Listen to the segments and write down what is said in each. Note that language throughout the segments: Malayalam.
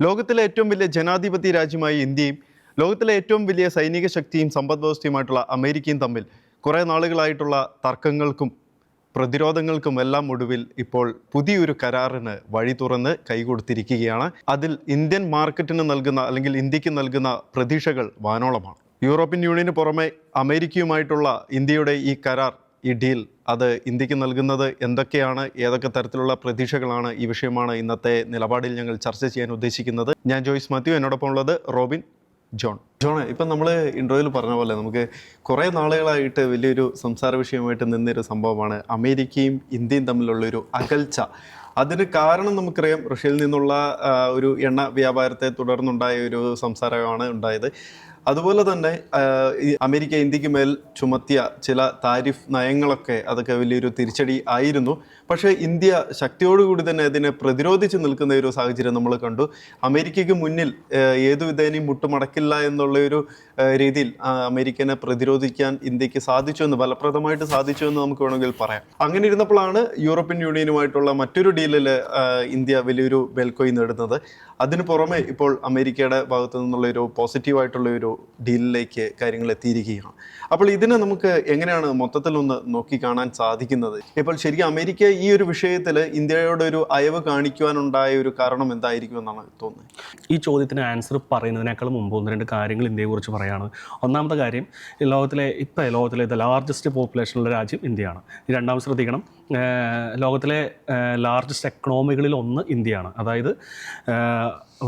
ലോകത്തിലെ ഏറ്റവും വലിയ ജനാധിപത്യ രാജ്യമായ ഇന്ത്യയും ലോകത്തിലെ ഏറ്റവും വലിയ സൈനിക ശക്തിയും സമ്പദ് വ്യവസ്ഥയുമായിട്ടുള്ള അമേരിക്കയും തമ്മിൽ കുറേ നാളുകളായിട്ടുള്ള തർക്കങ്ങൾക്കും പ്രതിരോധങ്ങൾക്കും എല്ലാം ഒടുവിൽ ഇപ്പോൾ പുതിയൊരു കരാറിന് വഴി തുറന്ന് കൈകൊടുത്തിരിക്കുകയാണ് അതിൽ ഇന്ത്യൻ മാർക്കറ്റിന് നൽകുന്ന അല്ലെങ്കിൽ ഇന്ത്യയ്ക്ക് നൽകുന്ന പ്രതീക്ഷകൾ വാനോളമാണ്. യൂറോപ്യൻ യൂണിയന് പുറമെ അമേരിക്കയുമായിട്ടുള്ള ഇന്ത്യയുടെ ഈ കരാർ ഈ ഡീൽ അത് ഇന്ത്യയ്ക്ക് നൽകുന്നത് എന്തൊക്കെയാണ്? ഏതൊക്കെ തരത്തിലുള്ള പ്രതീക്ഷകളാണ് ഈ വിഷയമാണ് ഇന്നത്തെ നിലപാടിൽ ഞങ്ങൾ ചർച്ച ചെയ്യാൻ ഉദ്ദേശിക്കുന്നത്? ഞാൻ ജോയ്സ് മാത്യു എന്നോടൊപ്പം ഉള്ളത് റോബിൻ ജോൺ. ജോൺ ഇപ്പം നമ്മൾ ഇൻട്രോയിൽ പറഞ്ഞ പോലെ നമുക്ക് കുറേ നാളുകളായിട്ട് വലിയൊരു സംസാര വിഷയമായിട്ട് നിന്നൊരു സംഭവമാണ് അമേരിക്കയും ഇന്ത്യയും തമ്മിലുള്ളൊരു അകൽച്ച. അതിന് കാരണം നമുക്കറിയാം റഷ്യയിൽ നിന്നുള്ള ഒരു എണ്ണ വ്യാപാരത്തെ തുടർന്നുണ്ടായ ഒരു സംസാരമാണ് ഉണ്ടായത്. അതുപോലെ തന്നെ അമേരിക്ക ഇന്ത്യയ്ക്ക് മേൽ ചുമത്തിയ ചില താരിഫ് നയങ്ങളൊക്കെ അതൊക്കെ വലിയൊരു തിരിച്ചടി ആയിരുന്നു. പക്ഷേ ഇന്ത്യ ശക്തിയോടുകൂടി തന്നെ അതിനെ പ്രതിരോധിച്ച് നിൽക്കുന്ന ഒരു സാഹചര്യം നമ്മൾ കണ്ടു. അമേരിക്കയ്ക്ക് മുന്നിൽ ഏതു വിധേനയും മുട്ടുമടക്കില്ല എന്നുള്ള ഒരു രീതിയിൽ അമേരിക്കനെ പ്രതിരോധിക്കാൻ ഇന്ത്യയ്ക്ക് സാധിച്ചു എന്ന് ഫലപ്രദമായിട്ട് സാധിച്ചു എന്ന് നമുക്ക് വേണമെങ്കിൽ പറയാം. അങ്ങനെ ഇരുന്നപ്പോഴാണ് യൂറോപ്യൻ യൂണിയനുമായിട്ടുള്ള മറ്റൊരു ഡീലിൽ ഇന്ത്യ വലിയൊരു ബെൽക്കോയി നേടുന്നത്. അതിനു പുറമെ ഇപ്പോൾ അമേരിക്കയുടെ ഭാഗത്തു നിന്നുള്ള ഒരു പോസിറ്റീവായിട്ടുള്ള ഒരു ഡീലിലേക്ക് കാര്യങ്ങൾ എത്തിയിരിക്കുകയാണ്. അപ്പോൾ ഇതിനെ നമുക്ക് എങ്ങനെയാണ് മൊത്തത്തിൽ ഒന്ന് നോക്കി കാണാൻ സാധിക്കുന്നത്? ഇപ്പോൾ ശരിക്കും അമേരിക്ക ഈ ഒരു വിഷയത്തിൽ ഇന്ത്യയോട് ഒരു അയവ് കാണിക്കുവാനുണ്ടായ ഒരു കാരണം എന്തായിരിക്കും എന്നാണ് തോന്നുന്നത്? ഈ ചോദ്യത്തിന് ആൻസർ പറയുന്നതിനേക്കാൾ മുമ്പ് ഒന്ന് രണ്ട് കാര്യങ്ങൾ ഇന്ത്യയെക്കുറിച്ച് പറയാണ്. ഒന്നാമത്തെ കാര്യം ലോകത്തിലെ ഇപ്പോൾ ലോകത്തിലെ ദ ലാർജസ്റ്റ് പോപ്പുലേഷനുള്ള രാജ്യം ഇന്ത്യയാണ്. രണ്ടാമത് ശ്രദ്ധിക്കണം. ലോകത്തിലെ ലാർജസ്റ്റ് എക്കണോമികളിൽ ഒന്ന് ഇന്ത്യയാണ്. അതായത്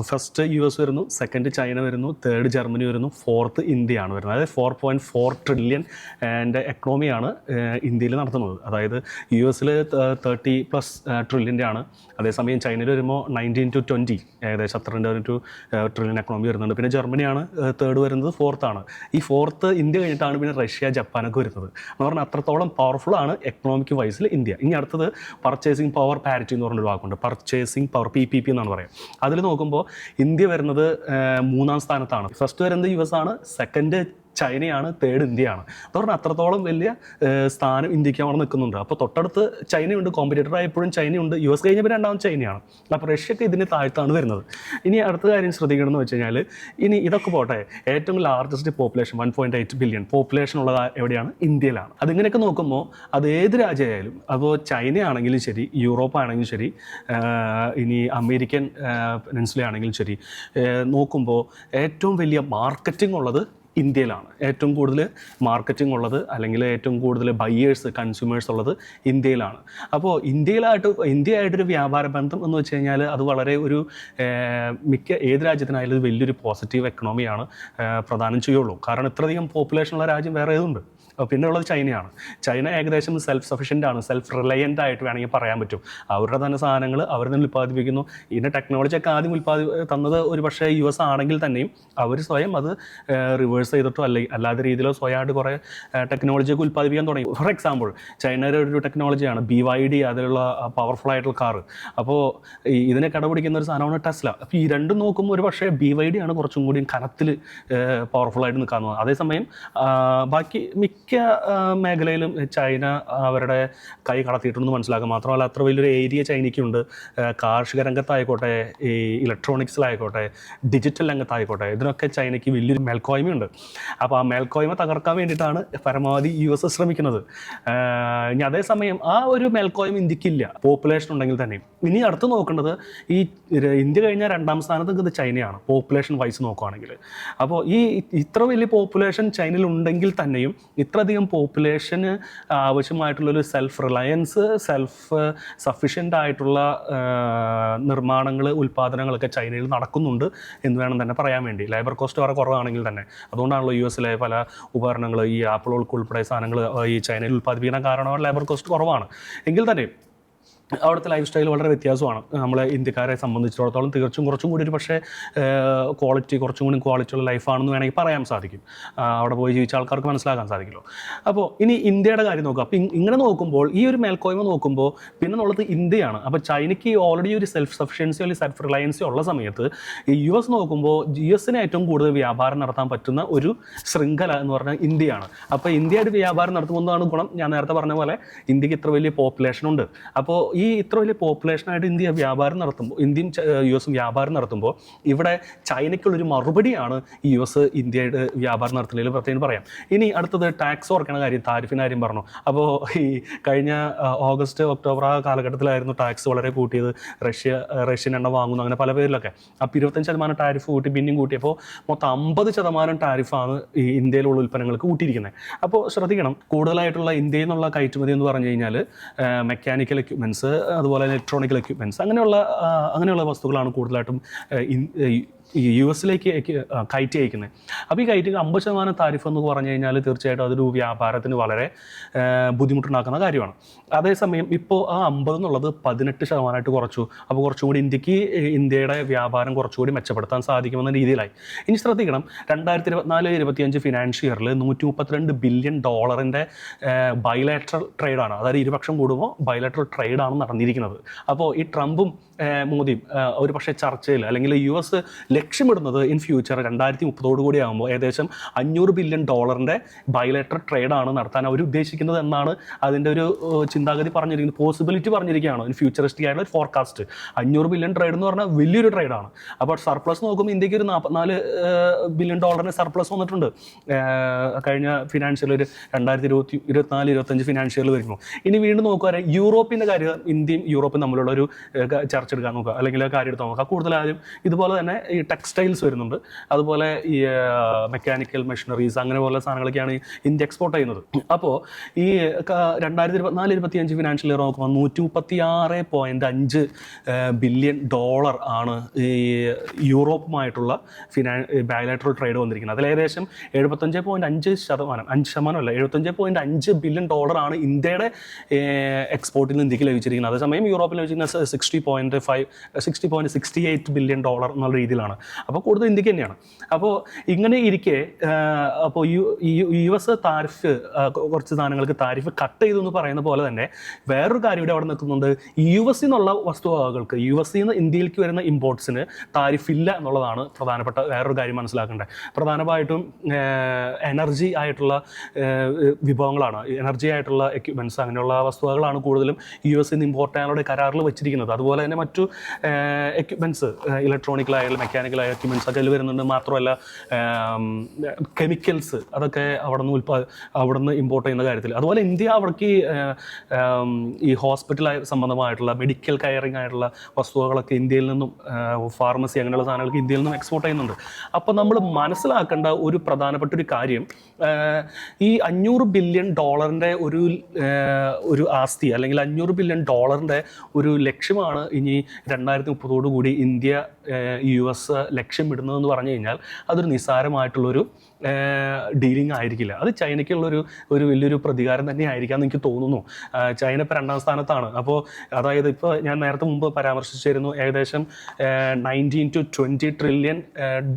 ഫസ്റ്റ് യു എസ് വരുന്നു സെക്കൻഡ് ചൈന വരുന്നു തേർഡ് ജർമ്മനി വരുന്നു ഫോർത്ത് ഇന്ത്യയാണ് വരുന്നത്. അതായത് ഫോർ പോയിന്റ് ഫോർ ട്രില്യൺ എന്റെ എക്കണോമിയാണ് ഇന്ത്യയിൽ നടത്തുന്നത്. അതായത് യു എസിൽ തേർട്ടി പ്ലസ് ട്രില്യന്റെ ആണ്. അതേസമയം ചൈനയിൽ വരുമ്പോൾ നയന്റീൻ ടു ട്വന്റി ഏകദേശം അത്ര ടു ട്രില്യൺ എക്കണോമി വരുന്നുണ്ട്. പിന്നെ ജർമ്മനിയാണ് തേർഡ് വരുന്നത് ഫോർത്ത് ആണ്. ഈ ഫോർത്ത് ഇന്ത്യ കഴിഞ്ഞിട്ടാണ് പിന്നെ റഷ്യ ജപ്പാനൊക്കെ വരുന്നത്. എന്ന് പറഞ്ഞാൽ അത്രത്തോളം പവർഫുൾ ആണ് എക്കണോമിക് വൈസിൽ ഇന്ത്യ. ഇനി അടുത്തത് പർച്ചേസിങ് പവർ പാരിറ്റി എന്ന് പറഞ്ഞൊരു വാക്കുണ്ട്. Purchasing power P P P എന്നാണ് പറയാം. അതിൽ നോക്കുമ്പോൾ ഇന്ത്യ വരുന്നത് മൂന്നാം സ്ഥാനത്താണ്. ഫസ്റ്റ് വരുന്നത് യു എസ് ആണ്. സെക്കൻഡ് ചൈനയാണ് തേർഡ് ഇന്ത്യയാണ്. എന്ന് പറഞ്ഞാൽ അത്രത്തോളം വലിയ സ്ഥാനം ഇന്ത്യയ്ക്ക് അവിടെ നിൽക്കുന്നുണ്ട്. അപ്പോൾ തൊട്ടടുത്ത് ചൈനയുണ്ട് കോമ്പറ്റേറ്റർ ആയപ്പോഴും ചൈനയുണ്ട് യു എസ് കഴിഞ്ഞപ്പോൾ രണ്ടാമത് ചൈനയാണ്. അപ്പോൾ റഷ്യക്ക് ഇതിന് താഴ്ത്താണ് വരുന്നത്. ഇനി അടുത്ത കാര്യം ശ്രദ്ധിക്കണമെന്ന് വെച്ച് കഴിഞ്ഞാൽ ഇനി ഇതൊക്കെ പോട്ടെ ഏറ്റവും largest population one point eight billion population ഉള്ളത് എവിടെയാണ്? ഇന്ത്യയിലാണ്. അതിങ്ങനെയൊക്കെ നോക്കുമ്പോൾ അത് ഏത് രാജ്യമായാലും അപ്പോൾ ചൈന ആണെങ്കിലും ശരി യൂറോപ്പ് ആണെങ്കിലും ശരി ഇനി അമേരിക്കൻ പെനിൻസുല ആണെങ്കിലും ശരി നോക്കുമ്പോൾ ഏറ്റവും വലിയ മാർക്കറ്റിംഗ് ഉള്ളത് ഇന്ത്യയിലാണ്. ഏറ്റവും കൂടുതൽ മാർക്കറ്റിംഗ് ഉള്ളത് അല്ലെങ്കിൽ ഏറ്റവും കൂടുതൽ ബയ്യേഴ്സ് കൺസ്യൂമേഴ്സ് ഉള്ളത് ഇന്ത്യയിലാണ്. അപ്പോൾ ഇന്ത്യയിലായിട്ട് ഇന്ത്യയായിട്ടൊരു വ്യാപാര ബന്ധം എന്ന് വെച്ച് കഴിഞ്ഞാൽ അത് വളരെ ഒരു മിക്ക ഏത് രാജ്യത്തിനായാലും വലിയൊരു പോസിറ്റീവ് എക്കണോമിയാണ് പ്രധാനം ചെയ്യുള്ളൂ. കാരണം ഇത്രയധികം പോപ്പുലേഷനുള്ള രാജ്യം വേറെ ഏതുണ്ട്? പിന്നെ ഉള്ളത് ചൈനയാണ്. ചൈന ഏകദേശം സെൽഫ് സഫീഷ്യന്റ് ആണ്. സെൽഫ് റിലയന്റ് ആയിട്ട് വേണമെങ്കിൽ പറയാൻ പറ്റും. അവരുടെ തന്നെ സാധനങ്ങൾ അവർ തന്നെ ഉൽപ്പാദിപ്പിക്കുന്നു. ഇതിന്റെ ടെക്നോളജി ഒക്കെ ആദ്യം ഉൽപ്പാദി തന്നത് ഒരു പക്ഷേ യു എസ് ആണെങ്കിൽ തന്നെയും അവർ സ്വയം അത് റിവേഴ്സ് ചെയ്തിട്ടോ അല്ലെങ്കിൽ അല്ലാത്ത രീതിയിലോ സ്വയമായിട്ട് കുറേ ടെക്നോളജിയൊക്കെ ഉൽപ്പാദിപ്പിക്കാൻ തുടങ്ങി. ഫോർ എക്സാമ്പിൾ ചൈനയുടെ ഒരു ടെക്നോളജിയാണ് ബി വൈ ഡി അതിലുള്ള പവർഫുൾ ആയിട്ടുള്ള കാറ്. അപ്പോൾ ഇതിനെ കടപിടിക്കുന്ന ഒരു സാധനമാണ് ടെസ്ല. അപ്പോൾ ഈ രണ്ടും നോക്കുമ്പോൾ ഒരു പക്ഷേ ബി വൈ ഡി ആണ് കുറച്ചും കൂടി കനത്തിൽ പവർഫുൾ ആയിട്ട് നിൽക്കാൻ തോന്നുന്നത് അതേസമയം ബാക്കി മിക്ക ആ, മേഖലയിലും ചൈന അവരുടെ കൈ കടത്തിയിട്ടുണ്ടെന്ന് മനസ്സിലാക്കാം. മാത്രമല്ല അത്ര വലിയൊരു ഏരിയ ചൈനയ്ക്കുണ്ട്. കാർഷിക രംഗത്തായിക്കോട്ടെ ഈ ഇലക്ട്രോണിക്സിലായിക്കോട്ടെ ഡിജിറ്റൽ രംഗത്തായിക്കോട്ടെ ഇതിനൊക്കെ ചൈനയ്ക്ക് വലിയൊരു മേൽക്കോയ്മയുണ്ട്. അപ്പോൾ ആ മേൽക്കോയ്മ തകർക്കാൻ വേണ്ടിയിട്ടാണ് പരമാവധി യു എസ് ശ്രമിക്കുന്നത്. ഇനി അതേസമയം ആ ഒരു മേൽക്കോയ്മ ഇന്ത്യക്കില്ല. പോപ്പുലേഷൻ ഉണ്ടെങ്കിൽ തന്നെ ഇനി അടുത്ത് നോക്കേണ്ടത് ഈ ഇന്ത്യ കഴിഞ്ഞാൽ രണ്ടാം സ്ഥാനത്ത് നിൽക്കുന്നത് ചൈനയാണ്. പോപ്പുലേഷൻ വൈസ് നോക്കുകയാണെങ്കിൽ അപ്പോൾ ഈ ഇത്ര വലിയ പോപ്പുലേഷൻ ചൈനയിൽ ഉണ്ടെങ്കിൽ തന്നെയും ഇത്രയധികം പോപ്പുലേഷന് ആവശ്യമായിട്ടുള്ളൊരു സെൽഫ് റിലയൻസ് സെൽഫ് സഫീഷ്യന്റ് ആയിട്ടുള്ള നിർമ്മാണങ്ങൾ ഉൽപ്പാദനങ്ങളൊക്കെ ചൈനയിൽ നടക്കുന്നുണ്ട് എന്ന് വേണം തന്നെ പറയാൻ വേണ്ടി. ലേബർ കോസ്റ്റ് വളരെ കുറവാണെങ്കിൽ തന്നെ. അതുകൊണ്ടാണല്ലോ യു എസിലെ പല ഉപകരണങ്ങൾ ഈ ആപ്പിളുകൾക്ക് ഉൾപ്പെടെ സാധനങ്ങൾ ഈ ചൈനയിൽ ഉൽപ്പാദിപ്പിക്കുന്ന കാരണം ലേബർ കോസ്റ്റ് കുറവാണ്. എങ്കിൽ തന്നെ അവിടുത്തെ ലൈഫ് സ്റ്റൈൽ വളരെ വ്യത്യാസമാണ്. നമ്മളെ ഇന്ത്യക്കാരെ സംബന്ധിച്ചിടത്തോളം തീർച്ചയായും കുറച്ചും കൂടി ഒരു പക്ഷേ ക്വാളിറ്റി കുറച്ചും കൂടി ക്വാളിറ്റി ഉള്ള ലൈഫാണെന്ന് വേണമെങ്കിൽ പറയാൻ സാധിക്കും. അവിടെ പോയി ജീവിച്ച ആൾക്കാർക്ക് മനസ്സിലാക്കാൻ സാധിക്കുമല്ലോ. അപ്പോൾ ഇനി ഇന്ത്യയുടെ കാര്യം നോക്കുക അപ്പോൾ ഇങ്ങനെ നോക്കുമ്പോൾ ഈ ഒരു മേൽക്കോയ്മ നോക്കുമ്പോൾ പിന്നെ ഉള്ളത് ഇന്ത്യയാണ്. അപ്പോൾ ചൈനയ്ക്ക് ഓൾറെഡി ഒരു സെൽഫ് സഫിഷ്യൻസി അല്ലെങ്കിൽ സെൽഫ് റിലയൻസി ഉള്ള സമയത്ത് യു എസ് നോക്കുമ്പോൾ യു എസിന് ഏറ്റവും കൂടുതൽ വ്യാപാരം നടത്താൻ പറ്റുന്ന ഒരു ശൃംഖല എന്ന് പറഞ്ഞാൽ ഇന്ത്യയാണ്. അപ്പോൾ ഇന്ത്യയുടെ വ്യാപാരം നടത്തുന്നതാണ് ഗുണം? ഞാൻ നേരത്തെ പറഞ്ഞ പോലെ ഇന്ത്യയ്ക്ക് ഇത്ര വലിയ പോപ്പുലേഷൻ ഉണ്ട്. അപ്പോൾ ഈ ഈ ഇത്ര വലിയ പോപ്പുലേഷനായിട്ട് ഇന്ത്യ വ്യാപാരം നടത്തുമ്പോൾ ഇന്ത്യയും യു എസും വ്യാപാരം നടത്തുമ്പോൾ ഇവിടെ ചൈനയ്ക്കുള്ളൊരു മറുപടിയാണ് യു എസ് ഇന്ത്യയുടെ വ്യാപാരം നടത്തുന്നതിൽ പ്രത്യേകം പറയാം. ഇനി അടുത്തത് ടാക്സ് ഓർക്കണ കാര്യം താരിഫിന്റെ കാര്യം പറഞ്ഞു. അപ്പോൾ ഈ കഴിഞ്ഞ ഓഗസ്റ്റ് ഒക്ടോബർ ആ കാലഘട്ടത്തിലായിരുന്നു ടാക്സ് വളരെ കൂട്ടിയത്. റഷ്യ റഷ്യൻ എണ്ണ വാങ്ങുന്നു അങ്ങനെ പല പേരിലൊക്കെ. അപ്പോൾ ഇരുപത്തഞ്ച് ശതമാനം ടാരിഫ് കൂട്ടി പിന്നെയും കൂട്ടിയപ്പോൾ മൊത്തം അമ്പത് ശതമാനം ടാരിഫാണ് ഈ ഇന്ത്യയിലുള്ള ഉൽപ്പന്നങ്ങൾക്ക് കൂട്ടിയിരിക്കുന്നത്. അപ്പോൾ ശ്രദ്ധിക്കണം കൂടുതലായിട്ടുള്ള ഇന്ത്യയിൽ നിന്നുള്ള കയറ്റുമതി എന്ന് പറഞ്ഞു കഴിഞ്ഞാൽ മെക്കാനിക്കൽ എക്യുപ്മെന്റ്സ് അതുപോലെ ഇലക്ട്രോണിക്കൽ എക്യുപ്മെന്റ്സ് അങ്ങനെയുള്ള അങ്ങനെയുള്ള വസ്തുക്കളാണ് കൂടുതലായിട്ടും ഈ യു എസിലേക്ക് കയറ്റി അയക്കുന്നത് അപ്പോൾ ഈ കയറ്റി അമ്പത് ശതമാനം താരിഫ് എന്ന് പറഞ്ഞു കഴിഞ്ഞാൽ തീർച്ചയായിട്ടും അതൊരു വ്യാപാരത്തിന് വളരെ ബുദ്ധിമുട്ടുണ്ടാക്കുന്ന കാര്യമാണ്. അതേസമയം ഇപ്പോൾ ആ അമ്പത് എന്നുള്ളത് പതിനെട്ട് ശതമാനമായിട്ട് കുറച്ചു. അപ്പോൾ കുറച്ചുകൂടി ഇന്ത്യയ്ക്ക് ഇന്ത്യയുടെ വ്യാപാരം കുറച്ചുകൂടി മെച്ചപ്പെടുത്താൻ സാധിക്കുമെന്ന രീതിയിലായി. ഇനി ശ്രദ്ധിക്കണം രണ്ടായിരത്തി ഇരുപത്തിനാല് ഇരുപത്തിയഞ്ച് ഫിനാൻഷ്യൽ ഇയറിൽ നൂറ്റി മുപ്പത്തിരണ്ട് ബില്യൺ ഡോളറിന്റെ ബൈലാറ്ററൽ ട്രേഡാണ് അതായത് ഇരുപക്ഷം കൂടുമ്പോൾ ബൈലാറ്ററൽ ട്രേഡാണ് നടന്നിരിക്കുന്നത്. അപ്പോൾ ഈ ട്രംപും മോദിയും ഒരു പക്ഷേ ചർച്ചയിൽ അല്ലെങ്കിൽ യു എസ് ലക്ഷ്യമിടുന്നത് ഇൻ ഫ്യൂച്ചർ രണ്ടായിരത്തി മുപ്പതോടു കൂടി ആകുമ്പോൾ ഏകദേശം അഞ്ഞൂറ് ബില്യൺ ഡോളറിന്റെ ബയലേറ്റർ ട്രേഡാണ് നടത്താൻ അവർ ഉദ്ദേശിക്കുന്നത് എന്നാണ് അതിന്റെ ഒരു ചിന്താഗതി പറഞ്ഞിരിക്കുന്നത്. പോസിബിലിറ്റി പറഞ്ഞിരിക്കുകയാണ്? ഇൻ ഫ്യൂച്ചറിസ്റ്റിക് ആയിട്ടുള്ള ഒരു ഫോർകാസ്റ്റ് അഞ്ഞൂറ് ബില്യൺ ട്രേഡ് എന്ന് പറഞ്ഞാൽ വലിയൊരു ട്രേഡാണ് അപ്പോൾ സർപ്ലസ് നോക്കുമ്പോൾ ഇന്ത്യയ്ക്ക് ഒരു നാൽപ്പത്തിനാല് ബില്യൺ ഡോളറിന് സർപ്ലസ് വന്നിട്ടുണ്ട്. കഴിഞ്ഞ ഫിനാൻഷ്യൽ ഒരു രണ്ടായിരത്തി ഇരുപത്തി ഇരുപത്തിനാല് ഇരുപത്തഞ്ച് ഫിനാൻഷ്യൽ വരുമ്പോൾ ഇനി വീണ്ടും നോക്കുകയാണെങ്കിൽ യൂറോപ്പിന്റെ കാര്യം ഇന്ത്യയും യൂറോപ്പും തമ്മിലുള്ള ഒരു ചർച്ച എടുക്കാൻ നോക്കുക. അല്ലെങ്കിൽ കാര്യം എടുത്താൽ നോക്കുക. കൂടുതലായും ഇതുപോലെ തന്നെ ഈ ടെക്സ്റ്റൈൽസ് വരുന്നുണ്ട്. അതുപോലെ ഈ മെക്കാനിക്കൽ മെഷീനറീസ് അങ്ങനെ പോലെ സാധനങ്ങളൊക്കെയാണ് ഇന്ത്യ എക്സ്പോർട്ട് ചെയ്യുന്നത്. അപ്പോൾ ഈ രണ്ടായിരത്തി ഇരുപത്തിനാല് ഇരുപത്തി അഞ്ച് ഫിനാൻഷ്യൽ ഇയർ നോക്കുമ്പോൾ നൂറ്റി മുപ്പത്തി ആറ് പോയിന്റ് അഞ്ച് ബില്യൺ ഡോളർ ആണ് ഈ യൂറോപ്പുമായിട്ടുള്ള ഫിനാ ബയലാറ്ററൽ ട്രേഡ് വന്നിരിക്കുന്നത്. അതിൽ ഏകദേശം എഴുപത്തഞ്ച് പോയിന്റ് അഞ്ച് ശതമാനം അഞ്ച് ശതമാനം അല്ല എഴുപത്തഞ്ച് പോയിന്റ് അഞ്ച് ബില്യൺ ഡോളറാണ് ഇന്ത്യയുടെ എക്സ്പോർട്ടിൽ നിന്ന് ഇന്ത്യയ്ക്ക് ലഭിച്ചിരിക്കുന്നത്. അതേസമയം യൂറോപ്പിൽ ലഭിച്ചിരിക്കുന്ന sixty point five sixty point sixty eight billion dollar എന്നുള്ള രീതിയിലാണ്. അപ്പോൾ കൂടുതൽ ഇന്ത്യയ്ക്ക് തന്നെയാണ്. അപ്പോൾ ഇങ്ങനെ ഇരിക്കെ അപ്പോൾ യു എസ് താരിഫ് കുറച്ച് സാധനങ്ങൾക്ക് താരിഫ് കട്ട് ചെയ്തു എന്ന് പറയുന്ന പോലെ തന്നെ വേറൊരു കാര്യം ഇവിടെ അവിടെ നിൽക്കുന്നുണ്ട്. യു എസ് നിന്നുള്ള വസ്തുവകകൾക്ക് യു എസ് നിന്ന് ഇന്ത്യയിലേക്ക് വരുന്ന ഇമ്പോർട്ട്സിന് താരിഫ് ഇല്ല എന്നുള്ളതാണ് പ്രധാനപ്പെട്ട വേറൊരു കാര്യം മനസ്സിലാക്കേണ്ടത്. പ്രധാനമായിട്ടും എനർജി ആയിട്ടുള്ള വിഭവങ്ങളാണ്. എനർജി ആയിട്ടുള്ള എക്യുപ്മെന്റ്സ് അങ്ങനെയുള്ള വസ്തുവകളാണ് കൂടുതലും യു എസ് നിന്ന് ഇമ്പോർട്ട് ചെയ്യാനുള്ള കരാറിൽ വെച്ചിരിക്കുന്നത്. അതുപോലെ തന്നെ മറ്റു എക്യുപ്മെന്റ്സ് ഇലക്ട്രോണിക്കലായാലും മെക്കാനിക്കലായ എക്യുപ്മെന്റ്സ് ഒക്കെ അതിൽ വരുന്നുണ്ട്. മാത്രമല്ല കെമിക്കൽസ് അതൊക്കെ അവിടെ നിന്ന് ഉൽപ്പാ അവിടെ നിന്ന് ഇമ്പോർട്ട് ചെയ്യുന്ന കാര്യത്തിൽ. അതുപോലെ ഇന്ത്യ അവർക്ക് ഈ ഹോസ്പിറ്റൽ സംബന്ധമായിട്ടുള്ള മെഡിക്കൽ കെയറിങ് ആയിട്ടുള്ള വസ്തുവകളൊക്കെ ഇന്ത്യയിൽ നിന്നും ഫാർമസി അങ്ങനെയുള്ള സാധനങ്ങൾക്ക് ഇന്ത്യയിൽ നിന്നും എക്സ്പോർട്ട് ചെയ്യുന്നുണ്ട്. അപ്പോൾ നമ്മൾ മനസ്സിലാക്കേണ്ട ഒരു പ്രധാനപ്പെട്ട ഒരു കാര്യം ഈ അഞ്ഞൂറ് ബില്യൺ ഡോളറിന്റെ ഒരു ഒരു ആസ്തി അല്ലെങ്കിൽ അഞ്ഞൂറ് ബില്യൺ ഡോളറിന്റെ ഒരു ലക്ഷ്യമാണ് ഇനി രണ്ടായിരത്തി മുപ്പതോടുകൂടി ഇന്ത്യ യു എസ് ലക്ഷ്യമിടുന്നതെന്ന് പറഞ്ഞു കഴിഞ്ഞാൽ അതൊരു നിസ്സാരമായിട്ടുള്ളൊരു ഡീലിംഗ് ആയിരിക്കില്ല. അത് ചൈനയ്ക്കുള്ളൊരു ഒരു വലിയൊരു പ്രതികാരം തന്നെ ആയിരിക്കാം എന്ന് എനിക്ക് തോന്നുന്നു. ചൈന ഇപ്പോൾ രണ്ടാം സ്ഥാനത്താണ്. അപ്പോൾ അതായത് ഇപ്പോൾ ഞാൻ നേരത്തെ മുമ്പ് പരാമർശിച്ചിരുന്നു ഏകദേശം nineteen to twenty trillion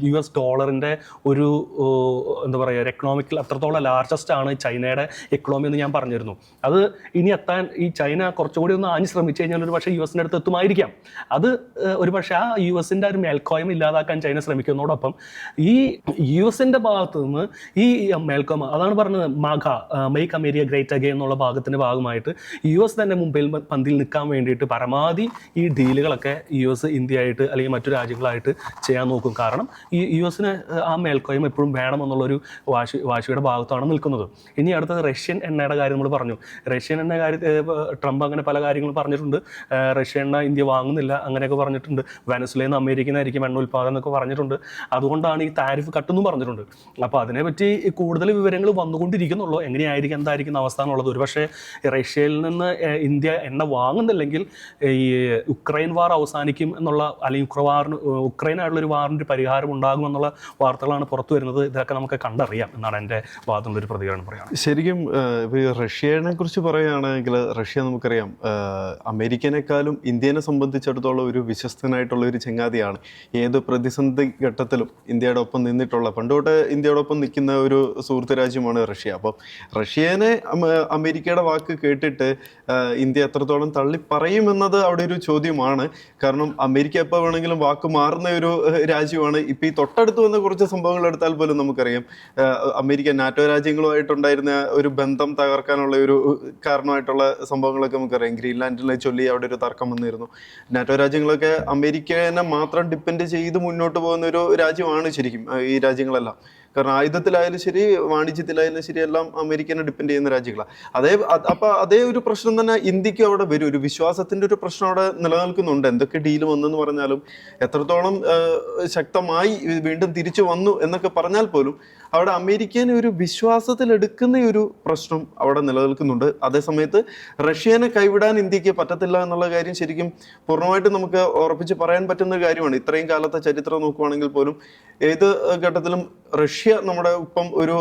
U S ഡോളറിന്റെ ഒരു എന്താ പറയുക എക്കണോമിക്കൽ അത്രത്തോളം ലാർജസ്റ്റ് ആണ് ചൈനയുടെ എക്കണോമി എന്ന് ഞാൻ പറഞ്ഞിരുന്നു. അത് ഇനി എത്താൻ ഈ ചൈന കുറച്ചുകൂടി ഒന്ന് ആഞ്ഞ് ശ്രമിച്ചു കഴിഞ്ഞാൽ ഒരു പക്ഷേ യു എസിന്റെ അടുത്ത് എത്തുമായിരിക്കാം. അത് ഒരു പക്ഷേ ആ യു എസിന്റെ ഒരു മേൽക്കോയ്മ ഇല്ലാതാക്കാൻ ചൈന ശ്രമിക്കുന്നതോടൊപ്പം ഈ യു എസിന്റെ ഭാഗത്തു നിന്ന് ഈ മേൽക്കോമ അതാണ് പറഞ്ഞത് മാഘ മെയ്ക്ക് അമേരിയ ഗ്രേറ്റ് അഗേ എന്നുള്ള ഭാഗത്തിന്റെ ഭാഗമായിട്ട് യു എസ് തന്നെ മുമ്പിൽ പന്തിൽ നിൽക്കാൻ വേണ്ടിയിട്ട് പരമാവധി ഈ ഡീലുകളൊക്കെ യു എസ് ഇന്ത്യയായിട്ട് അല്ലെങ്കിൽ മറ്റു രാജ്യങ്ങളായിട്ട് ചെയ്യാൻ നോക്കും. കാരണം ഈ യു എസിന് ആ മേൽക്കോയ്മ എപ്പോഴും വേണമെന്നുള്ളൊരു വാശി വാശിയുടെ ഭാഗത്താണ് നിൽക്കുന്നത്. ഇനി അടുത്തത് റഷ്യൻ എണ്ണയുടെ കാര്യം നമ്മൾ പറഞ്ഞു. റഷ്യൻ എണ്ണ കാര്യത്തിൽ ട്രംപ് അങ്ങനെ പല കാര്യങ്ങളും പറഞ്ഞിട്ടുണ്ട്. റഷ്യൻ റഷ്യ എണ്ണ ഇന്ത്യ വാങ്ങുന്നില്ല അങ്ങനെയൊക്കെ പറഞ്ഞിട്ടുണ്ട്. വെനസ്വലയിൽ നിന്ന് അമേരിക്കയിൽ നിന്നായിരിക്കും എണ്ണ ഉൽപ്പാദനം എന്നൊക്കെ പറഞ്ഞിട്ടുണ്ട്. അതുകൊണ്ടാണ് ഈ താരിഫ് കട്ടെന്നും പറഞ്ഞിട്ടുണ്ട്. അപ്പോൾ അതിനെപ്പറ്റി കൂടുതൽ വിവരങ്ങൾ വന്നുകൊണ്ടിരിക്കുന്നുള്ളൂ. എങ്ങനെയായിരിക്കും എന്തായിരിക്കും അവസ്ഥ എന്നുള്ളത് ഒരുപക്ഷെ റഷ്യയിൽ നിന്ന് ഇന്ത്യ എണ്ണ വാങ്ങുന്നില്ലെങ്കിൽ ഈ ഉക്രൈൻ വാർ അവസാനിക്കും എന്നുള്ള അല്ലെങ്കിൽ ഉക്രവാറിന് ഉക്രൈനായിട്ടുള്ള ഒരു വാറിന്റെ ഒരു പരിഹാരം ഉണ്ടാകും എന്നുള്ള വാർത്തകളാണ് പുറത്തു വരുന്നത്. ഇതൊക്കെ നമുക്ക് കണ്ടറിയാം എന്നാണ് എന്റെ ഭാഗത്തുള്ള ഒരു പ്രതികരണം പറയാം ശരിക്കും റഷ്യനെ കുറിച്ച് പറയുകയാണെങ്കിൽ റഷ്യ നമുക്കറിയാം അമേരിക്കനേക്കാളും ഇന്ത്യനെ സംബന്ധിച്ചിടത്തോളം ഒരു വിശ്വസ്തനായിട്ടുള്ള ഒരു ചങ്ങാതിയാണ്. ഏത് പ്രതിസന്ധി ഘട്ടത്തിലും ഇന്ത്യയുടെ ഒപ്പം നിന്നിട്ടുള്ള പണ്ടോട്ട് ഇന്ത്യയോടൊപ്പം നിൽക്കുന്ന ഒരു സുഹൃത്ത് രാജ്യമാണ് റഷ്യ. അപ്പം റഷ്യനെ അമേരിക്കയുടെ വാക്ക് കേട്ടിട്ട് ഇന്ത്യ എത്രത്തോളം തള്ളി പറയുമെന്നത് അവിടെ ഒരു ചോദ്യമാണ്. കാരണം അമേരിക്ക എപ്പോൾ വേണമെങ്കിലും വാക്ക് മാറുന്ന ഒരു രാജ്യമാണ്. ഇപ്പം ഈ തൊട്ടടുത്ത് വന്ന കുറച്ച് സംഭവങ്ങൾ എടുത്താൽ പോലും നമുക്കറിയാം അമേരിക്ക നാറ്റോ രാജ്യങ്ങളുമായിട്ടുണ്ടായിരുന്ന ഒരു ബന്ധം തകർക്കാനുള്ള ഒരു കാരണമായിട്ടുള്ള സംഭവങ്ങളൊക്കെ നമുക്കറിയാം. ഗ്രീൻലാൻഡിനെ ചൊല്ലി അവിടെ ഒരു തർക്കം വന്നിരുന്നു. നാറ്റോ രാജ്യങ്ങളൊക്കെ അമേരിക്കനെ മാത്രം ഡിപ്പെൻഡ് ചെയ്ത് മുന്നോട്ട് പോകുന്ന ഒരു രാജ്യമാണ് ശരിക്കും ഈ രാജ്യങ്ങളെല്ലാം. കാരണം ആയുധത്തിലായാലും ശരി വാണിജ്യത്തിലായാലും ശരി എല്ലാം അമേരിക്കനെ ഡിപ്പെൻഡ് ചെയ്യുന്ന രാജ്യങ്ങളാണ് അതേ അപ്പൊ അതേ ഒരു പ്രശ്നം തന്നെ ഇന്ത്യക്കും അവിടെ വരും. ഒരു വിശ്വാസത്തിന്റെ ഒരു പ്രശ്നം അവിടെ നിലനിൽക്കുന്നുണ്ട്. എന്തൊക്കെ ഡീൽ വന്നെന്ന് പറഞ്ഞാലും എത്രത്തോളം ശക്തമായി വീണ്ടും തിരിച്ചു വന്നു എന്നൊക്കെ പറഞ്ഞാൽ പോലും അവിടെ അമേരിക്കനെ ഒരു വിശ്വാസത്തിലെടുക്കുന്ന ഒരു പ്രശ്നം അവിടെ നിലനിൽക്കുന്നുണ്ട്. അതേസമയത്ത് റഷ്യനെ കൈവിടാൻ ഇന്ത്യയ്ക്ക് പറ്റത്തില്ല എന്നുള്ള കാര്യം ശരിക്കും പൂർണമായിട്ട് നമുക്ക് ഉറപ്പിച്ച് പറയാൻ പറ്റുന്ന കാര്യമാണ്. ഇത്രയും കാലത്തെ ചരിത്രം നോക്കുവാണെങ്കിൽ പോലും ഏത് ഘട്ടത്തിലും റഷ്യ നമ്മുടെ ഇപ്പം ഒരു